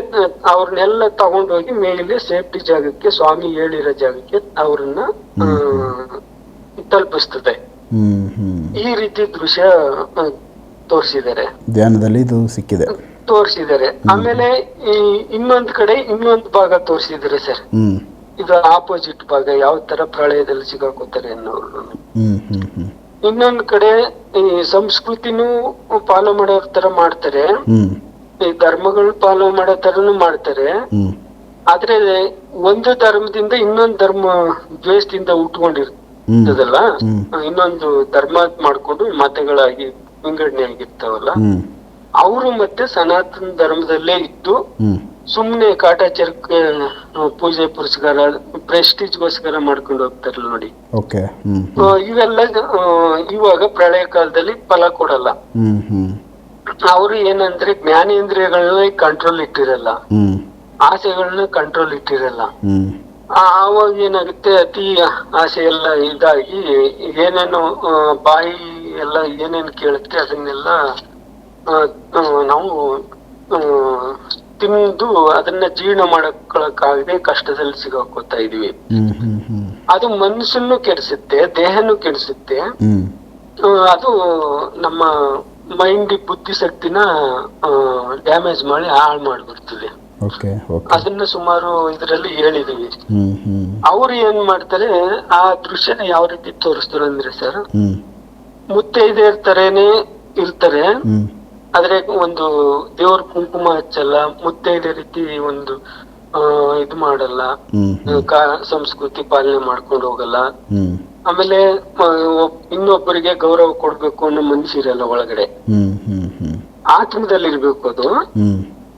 ಅವ್ರನ್ನೆಲ್ಲ ತಗೊಂಡೋಗಿ ಮೇಲೆ ಸೇಫ್ಟಿ ಜಾಗಕ್ಕೆ ಸ್ವಾಮಿ ಹೇಳಿರೋ ಜಾಗಕ್ಕೆ ಅವ್ರನ್ನ ತಲುಪಿಸ್ತದೆ. ಈ ರೀತಿ ದೃಶ್ಯ ತೋರಿಸಿದ್ದಾರೆ ತೋರ್ಸಿದ್ದಾರೆ. ಧ್ಯಾನದಲ್ಲಿ ಇದು ಸಿಕ್ಕಿದೆ. ತೋರಿಸಿದ್ದಾರೆ. ಆಮೇಲೆ ಈ ಇನ್ನೊಂದ್ ಕಡೆ ಇನ್ನೊಂದ್ ಭಾಗ ತೋರಿಸಿದ್ರೆ ಸರ್. ಇದು ಆಪೋಸಿಟ್ ಭಾಗ ಯಾವ ತರ ಪ್ರಳಯದಲ್ಲಿ ಸಿಗಾಕೋತಾರೆ ಅನ್ನೋರು. ಇನ್ನೊಂದ್ ಕಡೆ ಈ ಸಂಸ್ಕೃತಿನೂ ಫಾಲೋ ಮಾಡೋ ತರ ಮಾಡ್ತಾರೆ. ಈ ಧರ್ಮಗಳು ಫಾಲೋ ಮಾಡೋ ತರನು ಮಾಡ್ತಾರೆ. ಆದ್ರೆ ಒಂದು ಧರ್ಮದಿಂದ ಇನ್ನೊಂದ್ ಧರ್ಮ ದ್ವೇಷದಿಂದ. ಉಟ್ಕೊಂಡಿರ್ತದಲ್ಲ? ಇನ್ನೊಂದು ಧರ್ಮ ಮಾಡ್ಕೊಂಡು ಮತಗಳಾಗಿ ವಿಂಗಡಣೆ ಆಗಿರ್ತಾವಲ್ಲ ಅವರು ಮತ್ತೆ ಸನಾತನ ಧರ್ಮದಲ್ಲೇ ಇದ್ದು ಸುಮ್ನೆ ಕಾಟಾಚಾರಕ್ಕೆ ಪೂಜೆ ಪುರಸ್ಕಾರ ಪ್ರೆಸ್ಟೀಜ್ಗೋಸ್ಕರ ಮಾಡ್ಕೊಂಡು ಹೋಗ್ತಾರಲ್ಲ ನೋಡಿ. ಇವೆಲ್ಲ ಇವಾಗ ಪ್ರಳಯ ಕಾಲದಲ್ಲಿ ಫಲ ಕೊಡಲ್ಲ. ಅವರು ಏನಂದ್ರೆ ಜ್ಞಾನೇಂದ್ರಿಯಗಳನ್ನ ಕಂಟ್ರೋಲ್ ಇಟ್ಟಿರಲ್ಲ. ಆಸೆಗಳನ್ನ ಕಂಟ್ರೋಲ್ ಇಟ್ಟಿರಲ್ಲ. ಆವಾಗ ಏನಾಗುತ್ತೆ ಅತಿ ಆಸೆ ಎಲ್ಲ ಇದಾಗಿ ಏನೇನು ಬಾಯಿ ಎಲ್ಲ ಏನೇನು ಕೇಳುತ್ತೆ ಅದನ್ನೆಲ್ಲ ನಾವು ತಿಂದು ಅದನ್ನ ಜೀರ್ಣ ಮಾಡಕ್ಕಾಗದೆ ಕಷ್ಟದಲ್ಲಿ ಸಿಗಾಕೋತಾ ಇದೀವಿ. ಅದು ಮನಸ್ಸನ್ನು ಕೆಡಿಸುತ್ತೆ ದೇಹನು ಕೆಡಿಸುತ್ತೆ. ಅದು ನಮ್ಮ ಮೈಂಡ್ ಬುದ್ಧಿ ಶಕ್ತಿನ ಡ್ಯಾಮೇಜ್ ಮಾಡಿ ಹಾಳು ಮಾಡ್ಬಿಡ್ತದೆ. ಅದನ್ನ ಸುಮಾರು ಇದರಲ್ಲಿ ಹೇಳಿದೀವಿ. ಅವ್ರು ಏನ್ ಮಾಡ್ತಾರೆ ಆ ದೃಶ್ಯನ ಯಾವ ರೀತಿ ತೋರಿಸ್ತಾರೆ ಅಂದ್ರೆ ಸರ್ ಮುತ್ತೈದೆ ಇರ್ತಾರೇನೆ ತರೇನೆ ಇರ್ತಾರೆ. ಆದ್ರೆ ಒಂದು ದೇವ್ರ ಕುಂಕುಮ ಹಚ್ಚಲ್ಲ ಮುತ್ತೈದೆ ರೀತಿ ಒಂದು ಇದು ಮಾಡಲ್ಲ. ಸಂಸ್ಕೃತಿ ಪಾಲನೆ ಮಾಡ್ಕೊಂಡು ಹೋಗಲ್ಲ. ಆಮೇಲೆ ಇನ್ನೊಬ್ಬರಿಗೆ ಗೌರವ ಕೊಡ್ಬೇಕು ಅನ್ನೋ ಮನ್ಸಿರಲ್ಲ ಒಳಗಡೆ. ಆತ್ಮದಲ್ಲಿ ಇರ್ಬೇಕು ಅದು.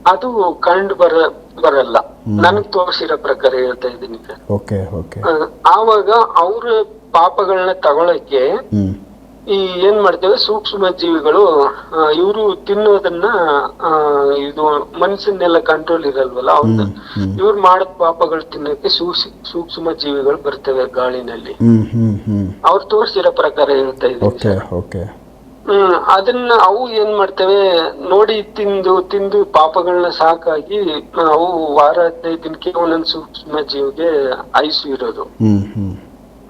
ಅದು ಕಂಡು ಬರ ಬರಲ್ಲ. ನನಗ್ ತೋರಿಸಿರೋ ಪ್ರಕಾರ ಹೇಳ್ತಾ ಇದ್ದೀನಿ ಆವಾಗ ಅವ್ರ ಪಾಪಗಳನ್ನ ತಗೊಳಕ್ಕೆ ಈ ಏನ್ ಮಾಡ್ತೇವೆ ಸೂಕ್ಷ್ಮ ಜೀವಿಗಳು ಇವರು ತಿನ್ನೋದನ್ನ ಇದು ಮನ್ಸನ್ನೆಲ್ಲ ಕಂಟ್ರೋಲ್ ಇರಲ್ವಲ್ಲ ಅವ್ರದ್ದು ಇವ್ರು ಮಾಡದ ಪಾಪಗಳು ತಿನ್ನಕ್ಕೆ ಸೂಕ್ಷ್ಮ ಜೀವಿಗಳು ಬರ್ತವೆ ಗಾಳಿನಲ್ಲಿ. ಅವ್ರು ತೋರಿಸಿರೋ ಪ್ರಕಾರ ಹೇಳ್ತಾ ಇದ್ದಾರೆ ಹ್ಮ್ ಅದನ್ನ ಅವು ಏನ್ ಮಾಡ್ತವೆ ನೋಡಿ ತಿಂದು ತಿಂದು ಪಾಪಗಳನ್ನ ಸಾಕಾಗಿ ಅವು ವಾರ ಹದಿನೈದು ದಿನಕ್ಕೆ ಒಂದೊಂದು ಸೂಕ್ಷ್ಮ ಜೀವಿಗೆ ಐಸು ಇರೋದು. ಹ್ಮ್ ಹ್ಮ್.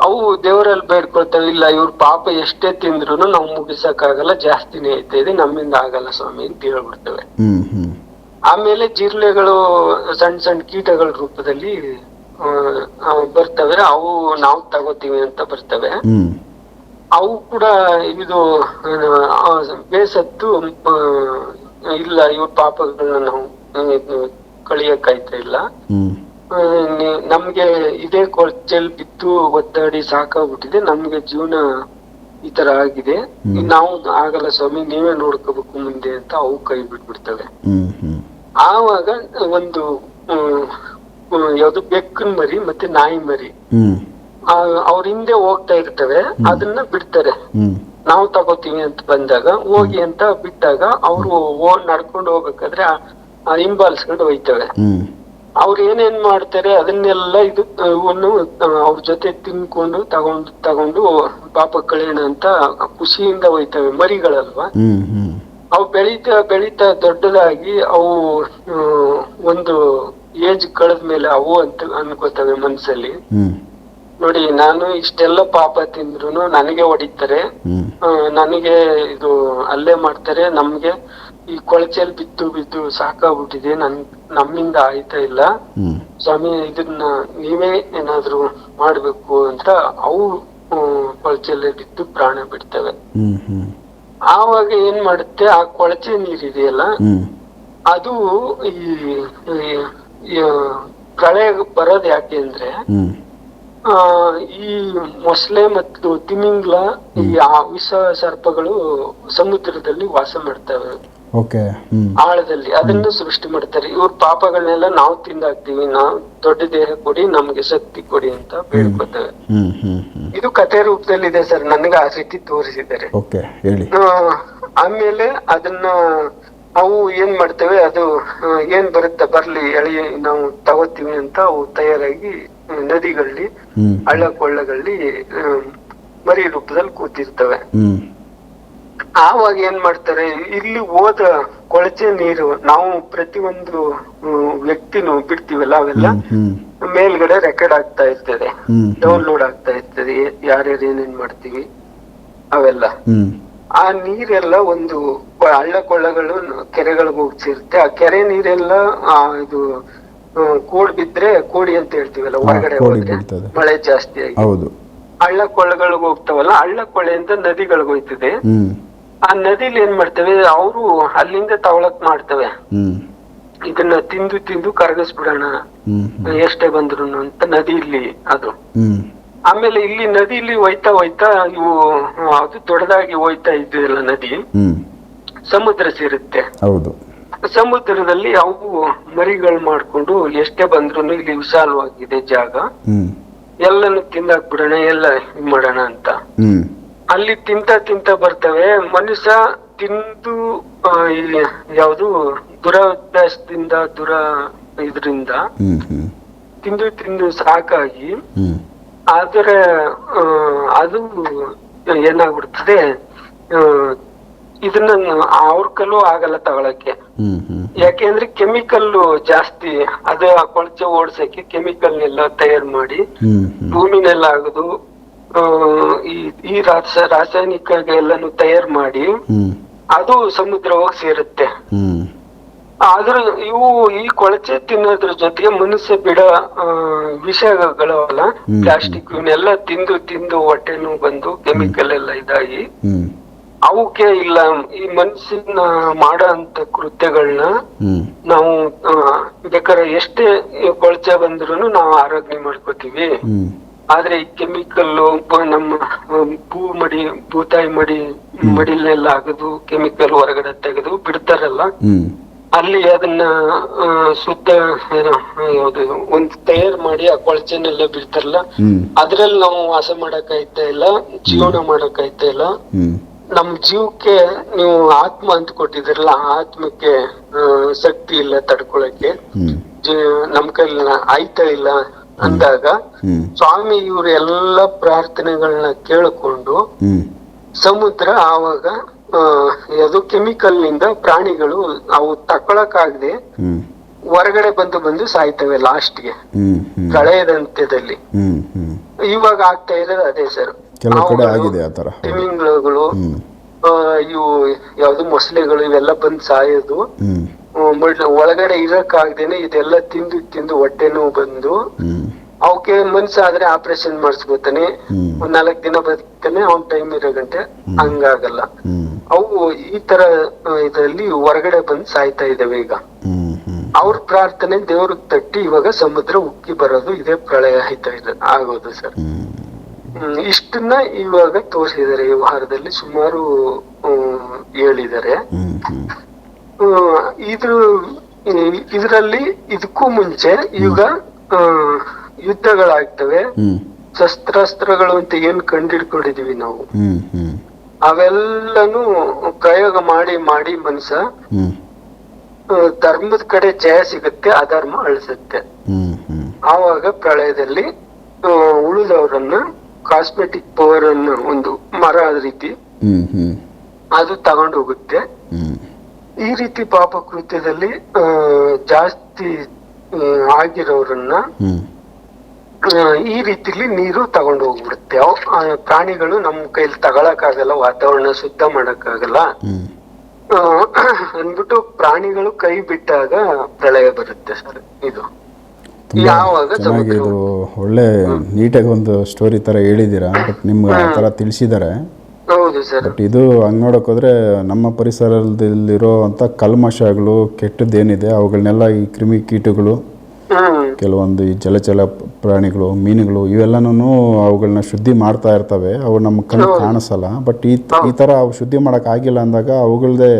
ಅವು ದೇವರಲ್ಲಿ ಬೇಡ್ಕೊಳ್ತೇವೆ. ಇಲ್ಲ ಇವ್ರ ಪಾಪ ಎಷ್ಟೇ ತಿಂದ್ರು ನಾವು ಮುಗಿಸಕ್ಕಾಗಲ್ಲ ಜಾಸ್ತಿನೇ ಐತೆ ಇದೆ ನಮ್ಮಿಂದ ಆಗಲ್ಲ ಸ್ವಾಮಿ ಅಂತ ಹೇಳ್ಬಿಡ್ತೇವೆ. ಆಮೇಲೆ ಜಿರ್ಲೆಗಳು ಸಣ್ಣ ಸಣ್ಣ ಕೀಟಗಳ ರೂಪದಲ್ಲಿ ಬರ್ತವೆ. ಅವು ನಾವು ತಗೋತೀವಿ ಅಂತ ಬರ್ತವೆ. ಅವು ಕೂಡ ಇದು ಬೇಸತ್ತು ಇಲ್ಲ ಇವ್ರ ಪಾಪಗಳನ್ನ ನಾವು ಕಳಿಯಕ್ಕಾಯ್ತಾ ಇಲ್ಲ. ನಮ್ಗೆ ಇದೇ ಕೊರ್ಚಲ್ ಬಿದ್ದು ಒದ್ದಾಡಿ ಸಾಕಾಗ್ಬಿಟ್ಟಿದೆ. ನಮ್ಗೆ ಜೀವನ ಈ ತರ ಆಗಿದೆ. ನಾವು ಆಗಲ್ಲ ಸ್ವಾಮಿ ನೀವೇ ನೋಡ್ಕೋಬೇಕು ಮುಂದೆ ಅಂತ ಅವು ಕೈ ಬಿಟ್ಬಿಡ್ತವೆ. ಆವಾಗ ಒಂದು ಯಾವ್ದು ಬೆಕ್ಕನ್ ಮರಿ ಮತ್ತೆ ನಾಯಿ ಮರಿ. ಅವ್ರ ಹಿಂದೆ ಹೋಗ್ತಾ ಇರ್ತವೆ. ಅದನ್ನ ಬಿಡ್ತಾರೆ. ನಾವು ತಗೋತೀವಿ ಅಂತ ಬಂದಾಗ ಹೋಗಿ ಅಂತ ಬಿಟ್ಟಾಗ ಅವರು ನಡ್ಕೊಂಡು ಹೋಗ್ಬೇಕಾದ್ರೆ ಹಿಂಬಾಲಿಸ್ಕೊಂಡು ಹೋಯ್ತವೆ ಅವ್ರು ಏನೇನ್ ಮಾಡ್ತಾರೆ ಅದನ್ನೆಲ್ಲ ಇದು ಅವ್ರ ಜೊತೆ ತಿನ್ಕೊಂಡು ತಗೊಂಡು ತಗೊಂಡು ಪಾಪ ಕಳೆಯೋಣ ಅಂತ ಖುಷಿಯಿಂದ ಹೋಯ್ತವೆ ಮರಿಗಳಲ್ವಾ? ಅವು ಬೆಳೀತಾ ಬೆಳೀತಾ ದೊಡ್ಡದಾಗಿ ಅವು ಒಂದು ಏಜ್ ಕಳೆದ ಮೇಲೆ ಅವು ಅಂತ ಅನ್ಕೋತವೆ ಮನ್ಸಲ್ಲಿ. ನೋಡಿ ನಾನು ಇಷ್ಟೆಲ್ಲ ಪಾಪ ತಿಂದ್ರು ನನಗೆ ಹೊಡಿತಾರೆ. ನನಗೆ ಇದು ಅಲ್ಲೇ ಮಾಡ್ತಾರೆ ನಮ್ಗೆ ಈ ಕೊಳಚೆಲ್ ಬಿದ್ದು ಬಿದ್ದು ಸಾಕಾಗ್ಬಿಟ್ಟಿದೆ. ನನ್ ನಮ್ಮಿಂದ ಆಯ್ತಾ ಇಲ್ಲ. ಸ್ವಾಮಿ ಇದನ್ನ ನೀವೇ ಏನಾದ್ರು ಮಾಡ್ಬೇಕು ಅಂತ ಅವು ಕೊಳಚೆಲ್ಲ ಬಿದ್ದು ಪ್ರಾಣ ಬಿಡ್ತವೆ. ಆವಾಗ ಏನ್ ಮಾಡುತ್ತೆ? ಆ ಕೊಳಚೆ ನೀರಿದೆಯಲ್ಲ? ಅದು ಈ ಪ್ರಳಯ ಬರೋದ್ ಯಾಕೆ ಅಂದ್ರೆ ಆ ಈ ಮೊಸಳೆ ಮತ್ತು ತಿಮಿಂಗ್ಲ ಈ ಆ ವಿಷ ಸರ್ಪಗಳು ಸಮುದ್ರದಲ್ಲಿ ವಾಸ ಮಾಡ್ತವೆ. ಆಳದಲ್ಲಿ ಅದನ್ನ ಸೃಷ್ಟಿ ಮಾಡ್ತಾರೆ. ಇವ್ರ ಪಾಪಗಳನ್ನೆಲ್ಲ ನಾವು ತಿಂದಾಕ್ತಿವಿ. ನಾವು ದೊಡ್ಡ ದೇಹ ಕೊಡಿ ನಮ್ಗೆ ಶಕ್ತಿ ಕೊಡಿ ಅಂತ ಬೇಡ್ಕೋತೇವೆ ಇದು ಕಥೆ ರೂಪದಲ್ಲಿ ಇದೆ ಸರ್. ನನಗೆ ಆ ರೀತಿ ತೋರಿಸಿದ್ದಾರೆ. ಆಮೇಲೆ ಅದನ್ನ ಅವು ಏನ್ ಮಾಡ್ತೇವೆ ಅದು ಏನ್ ಬರುತ್ತೆ ಬರ್ಲಿ ಎಳಿ ನಾವು ತಗೋತೀವಿ ಅಂತ ಅವು ತಯಾರಾಗಿ ನದಿಗಳಲ್ಲಿ ಹಳ್ಳ ಕೊಳ್ಳಗಳಲ್ಲಿ ಮರಿ ರೂಪದಲ್ಲಿ ಕೂತಿರ್ತವೆ. ಆವಾಗ ಏನ್ ಮಾಡ್ತಾರೆ ಇಲ್ಲಿ ಹೋದ ಕೊಳಚೆ ನೀರು ನಾವು ಪ್ರತಿಯೊಂದು ಒಂದು ವ್ಯಕ್ತಿನೂ ಬಿಡ್ತೀವಲ್ಲ ಅವೆಲ್ಲ? ಮೇಲ್ಗಡೆ ರೆಕಾರ್ಡ್ ಆಗ್ತಾ ಇರ್ತದೆ. ಡೌನ್ಲೋಡ್ ಆಗ್ತಾ ಇರ್ತದೆ. ಯಾರ್ಯಾರು ಏನೇನ್ ಮಾಡ್ತೀವಿ? ಅವೆಲ್ಲ. ಆ ನೀರೆಲ್ಲ ಒಂದು ಹಳ್ಳ ಕೊಳ್ಳಗಳು ಕೆರೆಗಳಿಗೆ ಹೋಗಿ ಸೇರುತ್ತೆ ಆ ಕೆರೆ ನೀರೆಲ್ಲ ಆ ಇದು ಕೋಡ್ ಬಿದ್ರೆ ಕೋಡಿ ಅಂತ ಹೇಳ್ತೀವಲ್ಲ ಹೊರಗಡೆ ಹೋದ್ರೆ. ಮಳೆ ಜಾಸ್ತಿ ಆಗಿ. ಹಳ್ಳ ಕೊಳ್ಳಗಳಿಗೆ ಹೋಗ್ತಾವಲ್ಲ ಹಳ್ಳ ಕೊಳ್ಳೆಯಿಂದ ನದಿಗಳಿಗೆ ಹೋಯ್ತದೆ ಆ ನದಿಲಿ ಏನ್ ಮಾಡ್ತೇವೆ ಅವರು ಅಲ್ಲಿಂದ ತಗೊಳಕ್ ಮಾಡ್ತವೆ. ಇದನ್ನ ತಿಂದು ತಿಂದು ಕರಗಿಸ್ಬಿಡೋಣ. ಎಷ್ಟೇ ಬಂದ್ರು ಅಂತ ನದಿಲಿ ಅದು. ಹ್ಮ್. ಆಮೇಲೆ ಇಲ್ಲಿ ನದಿಲಿ ಹೋಯ್ತಾ ಹೋಯ್ತಾ ಇವು ಅದು ದೊಡ್ಡದಾಗಿ ಹೋಯ್ತಾ ಇದೆಯಲ್ಲ ನದಿ. ಸಮುದ್ರ ಸೇರುತ್ತೆ. ಹೌದು. ಸಮುದ್ರದಲ್ಲಿ ಅವು ಮರಿಗಳು ಮಾಡ್ಕೊಂಡು ಎಷ್ಟೇ ಬಂದ್ರು ಇಲ್ಲಿ ವಿಶಾಲವಾಗಿದೆ ಜಾಗ. ಎಲ್ಲಾನು ತಿಂದಾಕ್ ಬಿಡೋಣ ಎಲ್ಲ ಇದ್ ಮಾಡೋಣ ಅಂತ. ಅಲ್ಲಿ ತಿಂತ ತಿಂತ ಬರ್ತವೆ. ಮನುಷ್ಯ ತಿಂದು ಯಾವುದು ದುರಾಭ್ಯಾಸದಿಂದ ದುರ ಇದರಿಂದ ತಿಂದು ತಿಂದು ಸಾಕಾಗಿ ಆದರೆ ಅದು ಏನಾಗ್ಬಿಡ್ತದೆ ಇದನ್ನ ಅವ್ರ ಕಲ್ಲು ಆಗಲ್ಲ ತಗೊಳಕ್ಕೆ. ಯಾಕೆಂದ್ರೆ ಕೆಮಿಕಲ್ ಜಾಸ್ತಿ ಅದು ಕೊಳಚೆ ಓಡ್ಸಕ್ಕೆ ಕೆಮಿಕಲ್ ನೆಲ್ಲ ತಯಾರು ಮಾಡಿ ಭೂಮಿನೆಲ್ಲ ಆಗುದು ಈ ಈ ರಾಸ ರಾಸಾಯನಿಕ ಎಲ್ಲಾನು ತಯಾರು ಮಾಡಿ ಅದು ಸಮುದ್ರ ಹೋಗಿ ಸೇರುತ್ತೆ ಆದ್ರೆ ಇವು ಈ ಕೊಳಚೆ ತಿನ್ನೋದ್ರ ಜೊತೆಗೆ ಮನುಷ್ಯ ಬಿಡ ವಿಷಗಳವಲ್ಲ. ಪ್ಲಾಸ್ಟಿಕ್ ಇವನ್ನೆಲ್ಲ ತಿಂದು ತಿಂದು ಹೊಟ್ಟೆನು ಬಂದು ಕೆಮಿಕಲ್ ಎಲ್ಲ ಇದಾಗಿ ಅವಕ್ಕೆ ಇಲ್ಲ ಈ ಮನಸ್ಸಿನ ಮಾಡೋ ಅಂತ ಕೃತ್ಯಗಳನ್ನ ನಾವು ಬೇಕಾದ್ರೆ ಎಷ್ಟೇ ಕೊಳಚೆ ಬಂದ್ರು ನಾವು ಆರೋಗ್ಯ ಮಾಡ್ಕೋತೀವಿ. ಆದ್ರೆ ಈ ಕೆಮಿಕಲ್ ನಮ್ಮ ಭೂ ಮಡಿ ಭೂತಾಯಿ ಮಡಿ ಮಡಿಲೆಲ್ಲ ಆಗದು ಕೆಮಿಕಲ್ ಹೊರಗಡೆ ತೆಗೆದು ಬಿಡ್ತಾರಲ್ಲ? ಅಲ್ಲಿ ಅದನ್ನ ಶುದ್ಧ ಯಾವ್ದು ಒಂದ್ ತಯಾರು ಮಾಡಿ ಆ ಕೊಳಚೆನೆಲ್ಲ ಬಿಡ್ತಾರಲ್ಲ? ಅದ್ರಲ್ಲಿ ನಾವು ವಾಸ ಮಾಡಕ್ ಆಯ್ತಾ ಇಲ್ಲ? ಜೀವನ ಮಾಡಕ್ ಆಯ್ತಾ ಇಲ್ಲ? ನಮ್ ಜೀವಕ್ಕೆ ನೀವು ಆತ್ಮ ಅಂತ ಕೊಟ್ಟಿದ್ರಲ್ಲ ಆತ್ಮಕ್ಕೆ ಶಕ್ತಿ ಇಲ್ಲ ತಡ್ಕೊಳಕ್ಕೆ. ನಮ್ ಕೈಲಿ ಆಯ್ತಾ ಇಲ್ಲ? ಅಂದಾಗ ಸ್ವಾಮಿ ಇವ್ರ ಎಲ್ಲ ಪ್ರಾರ್ಥನೆಗಳನ್ನ ಕೇಳಿಕೊಂಡು ಸಮುದ್ರ ಆವಾಗ ಅದು ಕೆಮಿಕಲ್ನಿಂದ ಪ್ರಾಣಿಗಳು ಅವು ತಕೊಳಕ್ಕಾಗದೆ ಹ್ಮ್. ಹೊರಗಡೆ ಬಂದು ಬಂದು ಸಾಯ್ತವೆ ಲಾಸ್ಟ್ಗೆ ಕಳೆಯದಂತ್ಯದಲ್ಲಿ ಇವಾಗ ಆಗ್ತಾ ಇರೋದು ಅದೇ ಸರ್ ತಿಮಿಂಗ್ಳುಗಳು ಇವು ಯಾವ್ದು ಮೊಸಳೆಗಳು ಇವೆಲ್ಲ ಬಂದ್ ಸಾಯೋದು. ಹ್ಮ್ ಒಳಗಡೆ ಇರಕ್ ಇರಕ್ಕಾಗ್ದೇನೆ ಇದೆಲ್ಲ ತಿಂದು ತಿಂದು ಹೊಟ್ಟೆ ನೋವು ಬಂದು ಅವಕ್ಕೆ ಮನ್ಸಾದ್ರೆ ಆಪರೇಷನ್ ಮಾಡಿಸ್ಬೋತಾನೆ. ಒಂದ್ ನಾಲ್ಕ್ ದಿನ ಬದುಕ್ತಾನೆ ಅವ್ನ್ ಟೈಮ್ ಇರೋ ಗಂಟೆ ಹಂಗಾಗಲ್ಲ. ಅವು ಈ ತರ ಇದರಲ್ಲಿ ಹೊರಗಡೆ ಬಂದ್ ಸಾಯ್ತಾ ಇದಾವೆ ಈಗ. ಅವ್ರ ಪ್ರಾರ್ಥನೆ ದೇವ್ರಿಗೆ ತಟ್ಟಿ ಇವಾಗ ಸಮುದ್ರ ಉಕ್ಕಿ ಬರೋದು ಇದೇ ಪ್ರಳಯ ಆಯ್ತಾ ಇದೆ ಆಗೋದು ಸರ್. ಇಷ್ಟನ್ನ ಇವಾಗ ತೋರಿಸಿದ್ದಾರೆ ಈ ವಾರದಲ್ಲಿ ಸುಮಾರು ಹೇಳಿದ್ದಾರೆ ಇದ್ರ ಇದರಲ್ಲಿ ಇದಕ್ಕೂ ಮುಂಚೆ ಈಗ ಯುದ್ಧಗಳಾಗ್ತವೆ. ಶಸ್ತ್ರಾಸ್ತ್ರಗಳು ಅಂತ ಏನ್ ಕಂಡಿಡ್ಕೊಂಡಿದೀವಿ ನಾವು. ಅವೆಲ್ಲನು ಪ್ರಯೋಗ ಮಾಡಿ ಮಾಡಿ ಮನುಷ್ಯ ಧರ್ಮದ ಕಡೆ ಜಯ ಸಿಗುತ್ತೆ ಅಧರ್ಮ ಅಳಿಸುತ್ತೆ. ಆವಾಗ ಪ್ರಳಯದಲ್ಲಿ ಉಳಿದವರನ್ನ ಕಾಸ್ಮೆಟಿಕ್ ಪವರ್ ಅನ್ನ ಒಂದು ಮರ ರೀತಿ ಅದು ತಗೊಂಡು ಹೋಗುತ್ತೆ. ಈ ರೀತಿ ಪಾಪ ಕೃತ್ಯದಲ್ಲಿ ಜಾಸ್ತಿ ಆಗಿರೋರನ್ನ ಈ ರೀತಿಲಿ ನೀರು ತಗೊಂಡು ಹೋಗ್ಬಿಡುತ್ತೆ. ಪ್ರಾಣಿಗಳು ನಮ್ ಕೈಲಿ ತಗೊಳಕ್ಕಾಗಲ್ಲ ವಾತಾವರಣ ಶುದ್ಧ ಮಾಡಕ್ಕಾಗಲ್ಲ. ಹ್ಮ್. ಅಂದ್ಬಿಟ್ಟು ಪ್ರಾಣಿಗಳು ಕೈ ಬಿಟ್ಟಾಗ ಪ್ರಳಯ ಬರುತ್ತೆ ಸರ್ ಇದು. ಯಾವಾಗ ಚೆನ್ನಾಗಿ ಇದು ಒಳ್ಳೆ ನೀಟಾಗಿ ಒಂದು ಸ್ಟೋರಿ ತರ ಹೇಳಿದೀರಾ ಬಟ್ ನಿಮ್ಗೆ ಆ ಥರ ತಿಳಿಸಿದ್ದಾರೆ. ಹೌದು ಸರ್. ಬಟ್ ಇದು ಹಂಗೆ ನೋಡೋಕೆ ಹೋದರೆ ನಮ್ಮ ಪರಿಸರದಲ್ಲಿರೋ ಅಂತ ಕಲ್ಮಶಗಳು ಕೆಟ್ಟದ್ದೇನಿದೆ ಅವುಗಳನ್ನೆಲ್ಲ ಈ ಕ್ರಿಮಿ ಕೀಟಗಳು ಕೆಲವೊಂದು ಈ ಜಲಚಲ ಪ್ರಾಣಿಗಳು ಮೀನುಗಳು ಇವೆಲ್ಲನೂ ಅವುಗಳನ್ನ ಶುದ್ಧಿ ಮಾಡ್ತಾ ಇರ್ತವೆ. ಅವು ನಮ್ಮ ಕಣ್ಣು ಕಾಣಿಸಲ್ಲ. ಬಟ್ ಈ ಈ ಥರ ಅವು ಶುದ್ಧಿ ಮಾಡೋಕ್ಕಾಗಿಲ್ಲ ಅಂದಾಗ ಅವುಗಳದೇ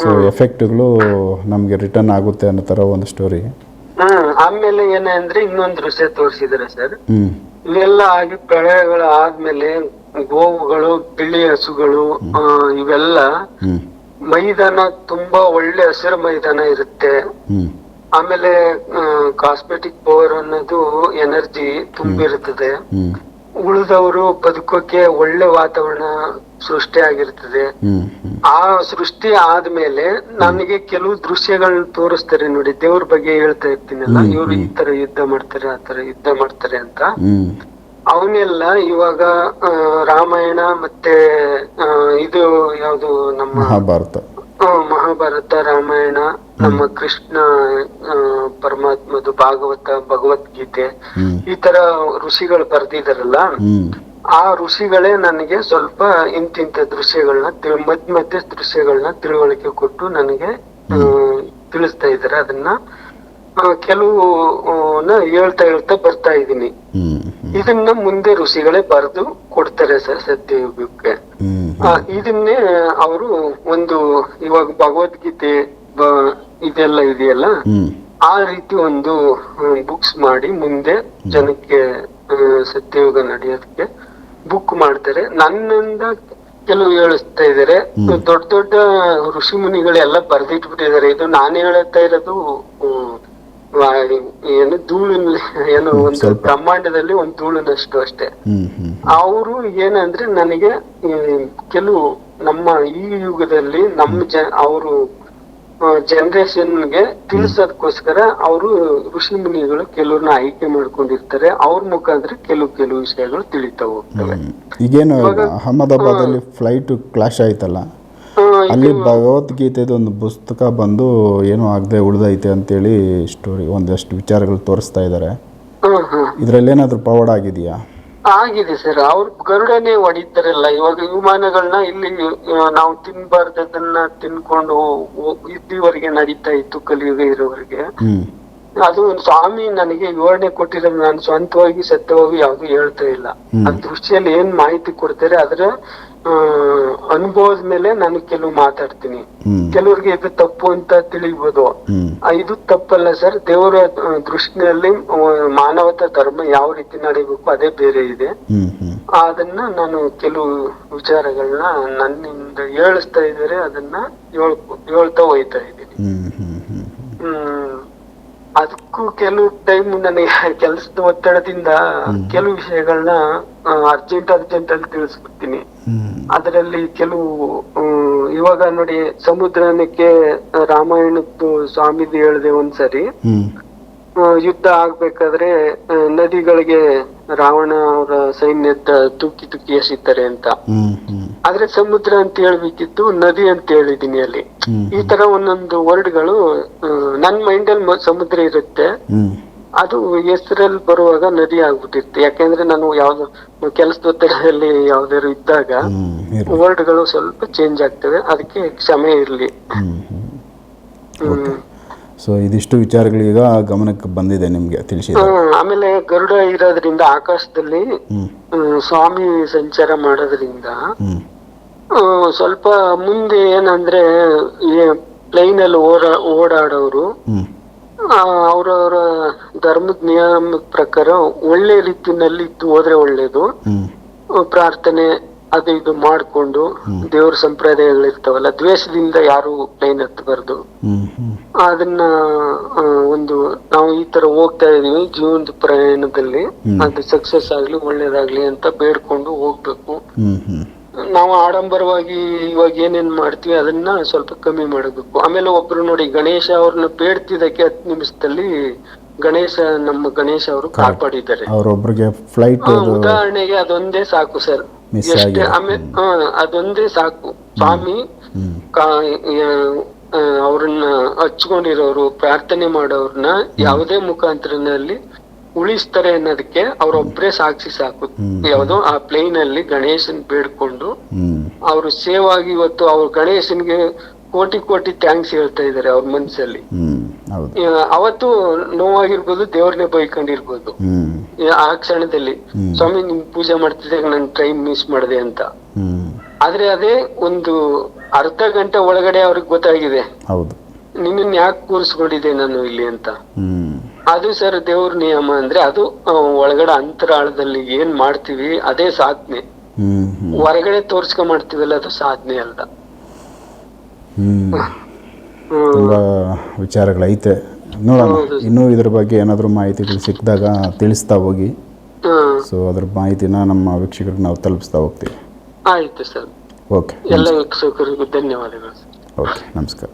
ಸೊ ಎಫೆಕ್ಟ್ಗಳು ನಮಗೆ ರಿಟರ್ನ್ ಆಗುತ್ತೆ ಅನ್ನೋ ಥರ ಒಂದು ಸ್ಟೋರಿ. ಆಮೇಲೆ ಏನಂದ್ರೆ ಇನ್ನೊಂದು ದೃಶ್ಯ ತೋರಿಸಿದ್ರೆ ಸರ್. ಇವೆಲ್ಲ ಆಗಿ ಪ್ರಳಯಗಳು ಆದ್ಮೇಲೆ ಗೋವುಗಳು ಬಿಳಿ ಹಸುಗಳು ಇವೆಲ್ಲ ಮೈದಾನ ತುಂಬಾ ಒಳ್ಳೆ ಹಸಿರು ಮೈದಾನ ಇರುತ್ತೆ. ಆಮೇಲೆ ಕಾಸ್ಮೆಟಿಕ್ ಪವರ್ ಅನ್ನೋದು ಎನರ್ಜಿ ತುಂಬಿರುತ್ತದೆ. ಉಳಿದವರು ಬದುಕೋಕೆ ಒಳ್ಳೆ ವಾತಾವರಣ ಸೃಷ್ಟಿ ಆಗಿರ್ತದೆ. ಆ ಸೃಷ್ಟಿ ಆದ್ಮೇಲೆ ನನಗೆ ಕೆಲವು ದೃಶ್ಯಗಳನ್ನ ತೋರಿಸ್ತಾರೆ ನೋಡಿ. ದೇವ್ರ ಬಗ್ಗೆ ಹೇಳ್ತಾ ಇರ್ತೀನಲ್ಲ ಇವ್ರು ಈ ತರ ಯುದ್ಧ ಮಾಡ್ತಾರೆ ಆ ತರ ಯುದ್ಧ ಮಾಡ್ತಾರೆ ಅಂತ. ಅವನ್ನೆಲ್ಲ ಇವಾಗ ರಾಮಾಯಣ ಮತ್ತೆ ಇದು ಯಾವುದು ನಮ್ಮ ಮಹಾಭಾರತ. ಮಹಾಭಾರತ ರಾಮಾಯಣ ನಮ್ಮ ಕೃಷ್ಣ ಪರಮಾತ್ಮದು ಭಾಗವತ ಭಗವದ್ಗೀತೆ ಈ ತರ ಋಷಿಗಳು ಬರ್ದಿದಾರಲ್ಲ ಆ ಋಷಿಗಳೇ ನನಗೆ ಸ್ವಲ್ಪ ಇಂತಿಂತ ದೃಶ್ಯಗಳನ್ನ ತಿಳ್- ಮಧ್ಯ ಮಧ್ಯ ದೃಶ್ಯಗಳನ್ನ ತಿಳುವಳಿಕೆ ಕೊಟ್ಟು ನನಗೆ ಆ, ತಿಳಿಸ್ತಾ ಇದಾರೆ. ಅದನ್ನ ಕೆಲವು ಹೇಳ್ತಾ ಹೇಳ್ತಾ ಬರ್ತಾ ಇದೀನಿ ಇದನ್ನ ಮುಂದೆ ಋಷಿಗಳೇ ಬರೆದು ಕೊಡ್ತಾರೆ ಸರ್ ಸತ್ಯಯುಗಕ್ಕೆ. ಇದನ್ನೇ ಅವರು ಒಂದು ಇವಾಗ ಭಗವದ್ಗೀತೆ ಇದೆಲ್ಲ ಇದೆಯಲ್ಲ? ಆ ರೀತಿ ಒಂದು ಬುಕ್ಸ್ ಮಾಡಿ ಮುಂದೆ ಜನಕ್ಕೆ ಸತ್ಯಯುಗ ನಡೆಯೋದಕ್ಕೆ ಬುಕ್ ಮಾಡ್ತಾರೆ. ನನ್ನಿಂದ ಕೆಲವು ಹೇಳಿಸ್ತಾ ಇದಾರೆ ದೊಡ್ಡ ದೊಡ್ಡ ಋಷಿ ಮುನಿಗಳೆಲ್ಲ ಬರ್ದಿಟ್ಬಿಟ್ಟಿದ್ದಾರೆ. ಇದು ನಾನು ಹೇಳ್ತಾ ಇರೋದು ಏನು ಧೂಳಿನ ಏನು ಒಂದು ಬ್ರಹ್ಮಾಂಡದಲ್ಲಿ ಒಂದು ಧೂಳಿನಷ್ಟು ಅಷ್ಟೇ. ಅವರು ಏನಂದ್ರೆ ನನಗೆ ಕೆಲವು ನಮ್ಮ ಈ ಯುಗದಲ್ಲಿ ನಮ್ಮ ಜ ಅವರು ಜನರೇಷನ್ಗೆ ತಿಳಿಸೋದಕ್ಕೋಸ್ಕರ ಅವರು ಋಷಿ ಮುನಿಗಳು ಕೆಲವ್ರನ್ನ ಆಯ್ಕೆ ಮಾಡ್ಕೊಂಡಿರ್ತಾರೆ. ಅವ್ರ ಮುಖಾಂತರ ಕೆಲವು ಕೆಲವು ವಿಷಯಗಳು ತಿಳಿತಾ ಹೋಗ್ತವೆ. ಈಗೇನು ಅಹಮದಾಬಾದಲ್ಲಿ ಫ್ಲೈಟ್ ಕ್ಲಾಶ್ ಆಯ್ತಲ್ಲ? ಅಲ್ಲಿ ಭಗವದ್ಗೀತೆದು ಒಂದು ಪುಸ್ತಕ ಬಂದು ಏನೂ ಆಗದೆ ಉಳ್ದೈತೆ ಅಂತೇಳಿ ಸ್ಟೋರಿ ಒಂದಷ್ಟು ವಿಚಾರಗಳು ತೋರಿಸ್ತಾ ಇದ್ದಾರೆ ಇದರಲ್ಲಿ ಏನಾದರೂ ಪವಾಡ ಆಗಿದೆಯಾ? ಆಗಿದೆ ಸರ್. ಅವ್ರು ಗರುಡನೇ ಹೊಡಿತಾರಲ್ಲ ಇವಾಗ ವಿಮಾನಗಳನ್ನ ಇಲ್ಲಿ ನಾವು ತಿನ್ಬಾರ್ದನ್ನ ತಿನ್ಕೊಂಡು ಇದ್ದೀವರೆಗೆ ನಡೀತಾ ಇತ್ತು ಕಲಿಯುಗ ಇರೋವರೆಗೆ. ಅದು ಸ್ವಾಮಿ ನನಗೆ ವಿವರಣೆ ಕೊಟ್ಟಿರೋದು ನಾನು ಸ್ವಂತವಾಗಿ ಸತ್ಯವಾಗಿ ಯಾವ್ದು ಹೇಳ್ತಾ ಇಲ್ಲ. ಆ ದೃಷ್ಟಿಯಲ್ಲಿ ಏನ್ ಮಾಹಿತಿ ಕೊಡ್ತಾರೆ ಆದ್ರೆ ಅನುಭವದ ಮೇಲೆ ನಾನು ಕೆಲವು ಮಾತಾಡ್ತೀನಿ. ಕೆಲವ್ರಿಗೆ ಇದು ತಪ್ಪು ಅಂತ ತಿಳಿಬಹುದು ಇದು ತಪ್ಪಲ್ಲ ಸರ್. ದೇವರ ದೃಷ್ಟಿಯಲ್ಲಿ ಮಾನವತ ಧರ್ಮ ಯಾವ ರೀತಿ ನಡೀಬೇಕು ಅದೇ ಬೇರೆ ಇದೆ. ಅದನ್ನ ನಾನು ಕೆಲವು ವಿಚಾರಗಳನ್ನ ನನ್ನಿಂದ ಹೇಳಿಸ್ತಾ ಇದ್ದಾರೆ. ಅದನ್ನ ಹೇಳ್ ಹೇಳ್ತಾ ಹೋಯ್ತಾ ಇದ್ದೀನಿ. ಹ್ಮ್. ಅದಕ್ಕೂ ಕೆಲವು ಟೈಮ್ ನನಗೆ ಕೆಲಸದ ಒತ್ತಡದಿಂದ ಕೆಲವು ವಿಷಯಗಳನ್ನ ಅರ್ಜೆಂಟ್ ಅರ್ಜೆಂಟ್ ಅಲ್ಲಿ ತಿಳಿಸ್ಬಿಡ್ತೀನಿ ಅದರಲ್ಲಿ ಕೆಲವು ಇವಾಗ ನೋಡಿ ಸಮುದ್ರನಕ್ಕೆ ರಾಮಾಯಣದ್ದು ಸ್ವಾಮಿದು ಹೇಳ್ದೆ ಒಂದ್ಸರಿ. ಯುದ್ಧ ಆಗ್ಬೇಕಾದ್ರೆ ನದಿಗಳಿಗೆ ರಾವಣ ಅವರ ಸೈನ್ಯದ ತುಕ್ಕಿ ತುಕ್ಕಿ ಎಸಿತಾರೆ ಅಂತ. ಆದ್ರೆ ಸಮುದ್ರ ಅಂತ ಹೇಳ್ಬೇಕಿತ್ತು ನದಿ ಅಂತ ಹೇಳಿದೀನಿ ಅಲ್ಲಿ. ಈ ತರ ಒಂದೊಂದು ವರ್ಡ್ಗಳು ನನ್ ಮೈಂಡ್ ಅಲ್ಲಿ ಸಮುದ್ರ ಇರುತ್ತೆ. ಅದು ಹೆಸರಲ್ಲಿ ಬರುವಾಗ ನದಿ ಆಗ್ಬಿಟ್ಟಿತ್ತು ಯಾಕೆಂದ್ರೆ ನಾನು ಯಾವ್ದು ಕೆಲಸದ ಒತ್ತಡದಲ್ಲಿ ಯಾವ್ದಾದ್ರು ಇದ್ದಾಗ ವರ್ಡ್ಗಳು ಸ್ವಲ್ಪ ಚೇಂಜ್ ಆಗ್ತವೆ. ಅದಕ್ಕೆ ಕ್ಷಮೆ ಇರ್ಲಿ. ಸೊ ಇದಿಷ್ಟು ವಿಚಾರಗಳೀಗ ಗಮನಕ್ಕೆ ಬಂದಿದೆ ನಿಮ್ಗೆ ತಿಳಿಸಿ ಆಮೇಲೆ ಗರುಡ ಇರೋದ್ರಿಂದ ಆಕಾಶದಲ್ಲಿ ಸ್ವಾಮಿ ಸಂಚಾರ ಮಾಡೋದ್ರಿಂದ ಸ್ವಲ್ಪ ಮುಂದೆ ಏನಂದ್ರೆ ಪ್ಲೈನ್ ಅಲ್ಲಿ ಓಡಾ ಓಡಾಡೋರು ಅವರವರ ಧರ್ಮದ ನಿಯಮದ ಪ್ರಕಾರ ಒಳ್ಳೆ ರೀತಿನಲ್ಲಿ ಇದ್ದು ಹೋದ್ರೆ ಒಳ್ಳೇದು. ಪ್ರಾರ್ಥನೆ ಅದು ಇದು ಮಾಡ್ಕೊಂಡು ದೇವ್ರ ಸಂಪ್ರದಾಯಗಳಿರ್ತಾವಲ್ಲ ದ್ವೇಷದಿಂದ ಯಾರು ಪ್ಲೇನ್ ಹತ್ತಬಾರ್ದು ಅದನ್ನ ಒಂದು ನಾವು ಈ ತರ ಹೋಗ್ತಾ ಇದೀವಿ ಜೀವನದ ಪ್ರಯಾಣದಲ್ಲಿ. ಅದು ಸಕ್ಸಸ್ ಆಗ್ಲಿ ಒಳ್ಳೇದಾಗ್ಲಿ ಅಂತ ಬೇಡ್ಕೊಂಡು ಹೋಗ್ಬೇಕು. ನಾವು ಆಡಂಬರವಾಗಿ ಇವಾಗ ಏನೇನ್ ಮಾಡ್ತೀವಿ ಅದನ್ನ ಸ್ವಲ್ಪ ಕಮ್ಮಿ ಮಾಡಬೇಕು ಆಮೇಲೆ ಒಬ್ರು ನೋಡಿ ಗಣೇಶ ಅವ್ರನ್ನ ಬೇಡ್ತಿದ್ದಕ್ಕೆ ಹತ್ತು ನಿಮಿಷದಲ್ಲಿ ಗಣೇಶ ನಮ್ಮ ಗಣೇಶ ಅವರು ಕಾಪಾಡಿದ್ದಾರೆ. ಅವರೊಬ್ಬರಿಗೆ ಫ್ಲೈಟ್ ಉದಾಹರಣೆಗೆ ಅದೊಂದೇ ಸಾಕು ಸರ್. ಎಷ್ಟೇ. ಆಮೇಲೆ ಹಾ ಅದೊಂದೇ ಸಾಕು. ಸ್ವಾಮಿ ಅವ್ರನ್ನ ಹಚ್ಕೊಂಡಿರೋರು ಪ್ರಾರ್ಥನೆ ಮಾಡೋರ್ನ ಯಾವುದೇ ಮುಖಾಂತರನಲ್ಲಿ ಉಳಿಸ್ತಾರೆ ಅನ್ನೋದಕ್ಕೆ ಅವ್ರೊಬ್ರೇ ಸಾಕ್ಷಿ ಸಾಕು. ಯಾವುದು ಆ ಪ್ಲೇನ್ ಅಲ್ಲಿ ಗಣೇಶನ್ ಬೇಡ್ಕೊಂಡು ಅವರು ಸೇವ್ ಆಗಿ ಇವತ್ತು ಅವ್ರು ಗಣೇಶನ್ಗೆ ಕೋಟಿ ಕೋಟಿ ಥ್ಯಾಂಕ್ಸ್ ಹೇಳ್ತಾ ಇದಾರೆ ಅವ್ರ ಮನ್ಸಲ್ಲಿ. ಅವತ್ತು ನೋವಾಗಿರ್ಬೋದು ದೇವ್ರನ್ನೇ ಬೈಕೊಂಡಿರ್ಬೋದು. ಆ ಕ್ಷಣದಲ್ಲಿ. ಸ್ವಾಮಿ ನಿಮ್ ಪೂಜೆ ಮಾಡ್ತಿದ್ದಾಗ ನನ್ ಟೈಮ್ ಮಿಸ್ ಮಾಡಿದೆ ಅಂತ. ಆದ್ರೆ ಅದೇ ಒಂದು ಅರ್ಧ ಗಂಟೆ ಒಳಗಡೆ ಅವ್ರಿಗೆ ಗೊತ್ತಾಗಿದೆ. ಹೌದು. ನಿನ್ನನ್ ಯಾಕೆ ಕೂರಿಸ್ಕೊಂಡಿದ್ದೆ ನಾನು ಇಲ್ಲಿ ಅಂತ. ಅದು ಸರ್ ದೇವ್ರ ನಿಯಮ ಅಂದ್ರೆ ಅದು ಒಳಗಡೆ ಅಂತರಾಳದಲ್ಲಿ ಏನ್ ಮಾಡ್ತೀವಿ ಅದೇ ಸಾಧನೆ. ಹೊರಗಡೆ ತೋರ್ಸ್ಕೊಂಡ್ ಮಾಡ್ತೀವಲ್ಲ ಅದು ಸಾಧನೆ ಅಲ್ಲ ವಿಚಾರಗಳೈತೆ. ನೋಡೋಣ ಇನ್ನೂ ಇದ್ರ ಬಗ್ಗೆ ಏನಾದರೂ ಮಾಹಿತಿಗಳು ಸಿಕ್ಕಿದಾಗ ತಿಳಿಸ್ತಾ ಹೋಗಿ. ಸೊ ಅದ್ರ ಮಾಹಿತಿನ ನಮ್ಮ ವೀಕ್ಷಕರಿಗೆ ನಾವು ತಲುಪಿಸ್ತಾ ಹೋಗ್ತೀವಿ. ಆಯ್ತು ಸರ್. ಓಕೆ ಎಲ್ಲ ವೀಕ್ಷಕರಿಗೂ ಧನ್ಯವಾದಗಳು ಓಕೆ ನಮಸ್ಕಾರ.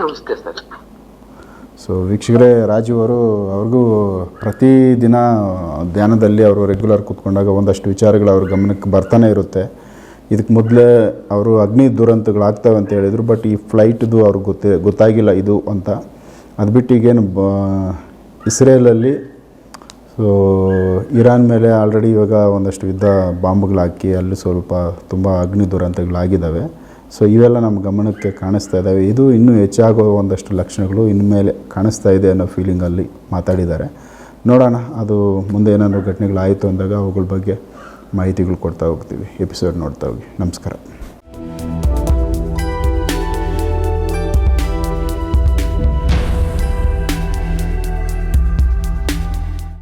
ನಮಸ್ತೆ ಸರ್. ಸೊ ವೀಕ್ಷಕರೇ, ರಾಜೀವ್ ಅವರು, ಅವ್ರಿಗೂ ಪ್ರತಿದಿನ ಧ್ಯಾನದಲ್ಲಿ ಅವರು ರೆಗ್ಯುಲರ್ ಕೂತ್ಕೊಂಡಾಗ ಒಂದಷ್ಟು ವಿಚಾರಗಳು ಅವ್ರ ಗಮನಕ್ಕೆ ಬರ್ತಾನೆ ಇರುತ್ತೆ. ಇದಕ್ಕೆ ಮೊದಲೇ ಅವರು ಅಗ್ನಿ ದುರಂತಗಳಾಗ್ತವೆ ಅಂತ ಹೇಳಿದರು ಬಟ್ ಈ ಫ್ಲೈಟ್ದು ಅವ್ರಿಗೆ ಗೊತ್ತೇ, ಗೊತ್ತಾಗಿಲ್ಲ ಇದು ಅಂತ. ಅದು ಬಿಟ್ಟು ಈಗೇನು ಬ, ಇಸ್ರೇಲಲ್ಲಿ ಸೊ ಇರಾನ್ ಮೇಲೆ ಆಲ್ರೆಡಿ ಇವಾಗ ಒಂದಷ್ಟು ಯುದ್ಧ ಬಾಂಬ್ಗಳು ಹಾಕಿ ಅಲ್ಲಿ ಸ್ವಲ್ಪ ತುಂಬ ಅಗ್ನಿ ದುರಂತಗಳಾಗಿದ್ದಾವೆ ಸೊ ಇವೆಲ್ಲ ನಮ್ಮ ಗಮನಕ್ಕೆ ಕಾಣಿಸ್ತಾ ಇದ್ದಾವೆ ಇದು ಇನ್ನೂ ಹೆಚ್ಚಾಗೋ ಒಂದಷ್ಟು ಲಕ್ಷಣಗಳು ಇನ್ಮೇಲೆ ಕಾಣಿಸ್ತಾ ಇದೆ ಅನ್ನೋ ಫೀಲಿಂಗಲ್ಲಿ ಮಾತಾಡಿದ್ದಾರೆ. ನೋಡೋಣ, ಅದು ಮುಂದೆ ಏನಾದರೂ ಘಟನೆಗಳಾಯಿತು ಅಂದಾಗ ಅವುಗಳ ಬಗ್ಗೆ ಮಾಹಿತಿಗಳು ಕೊಡ್ತಾ ಹೋಗ್ತೀವಿ. ಎಪಿಸೋಡ್ ನೋಡ್ತಾ ಹೋಗಿ. ನಮಸ್ಕಾರ.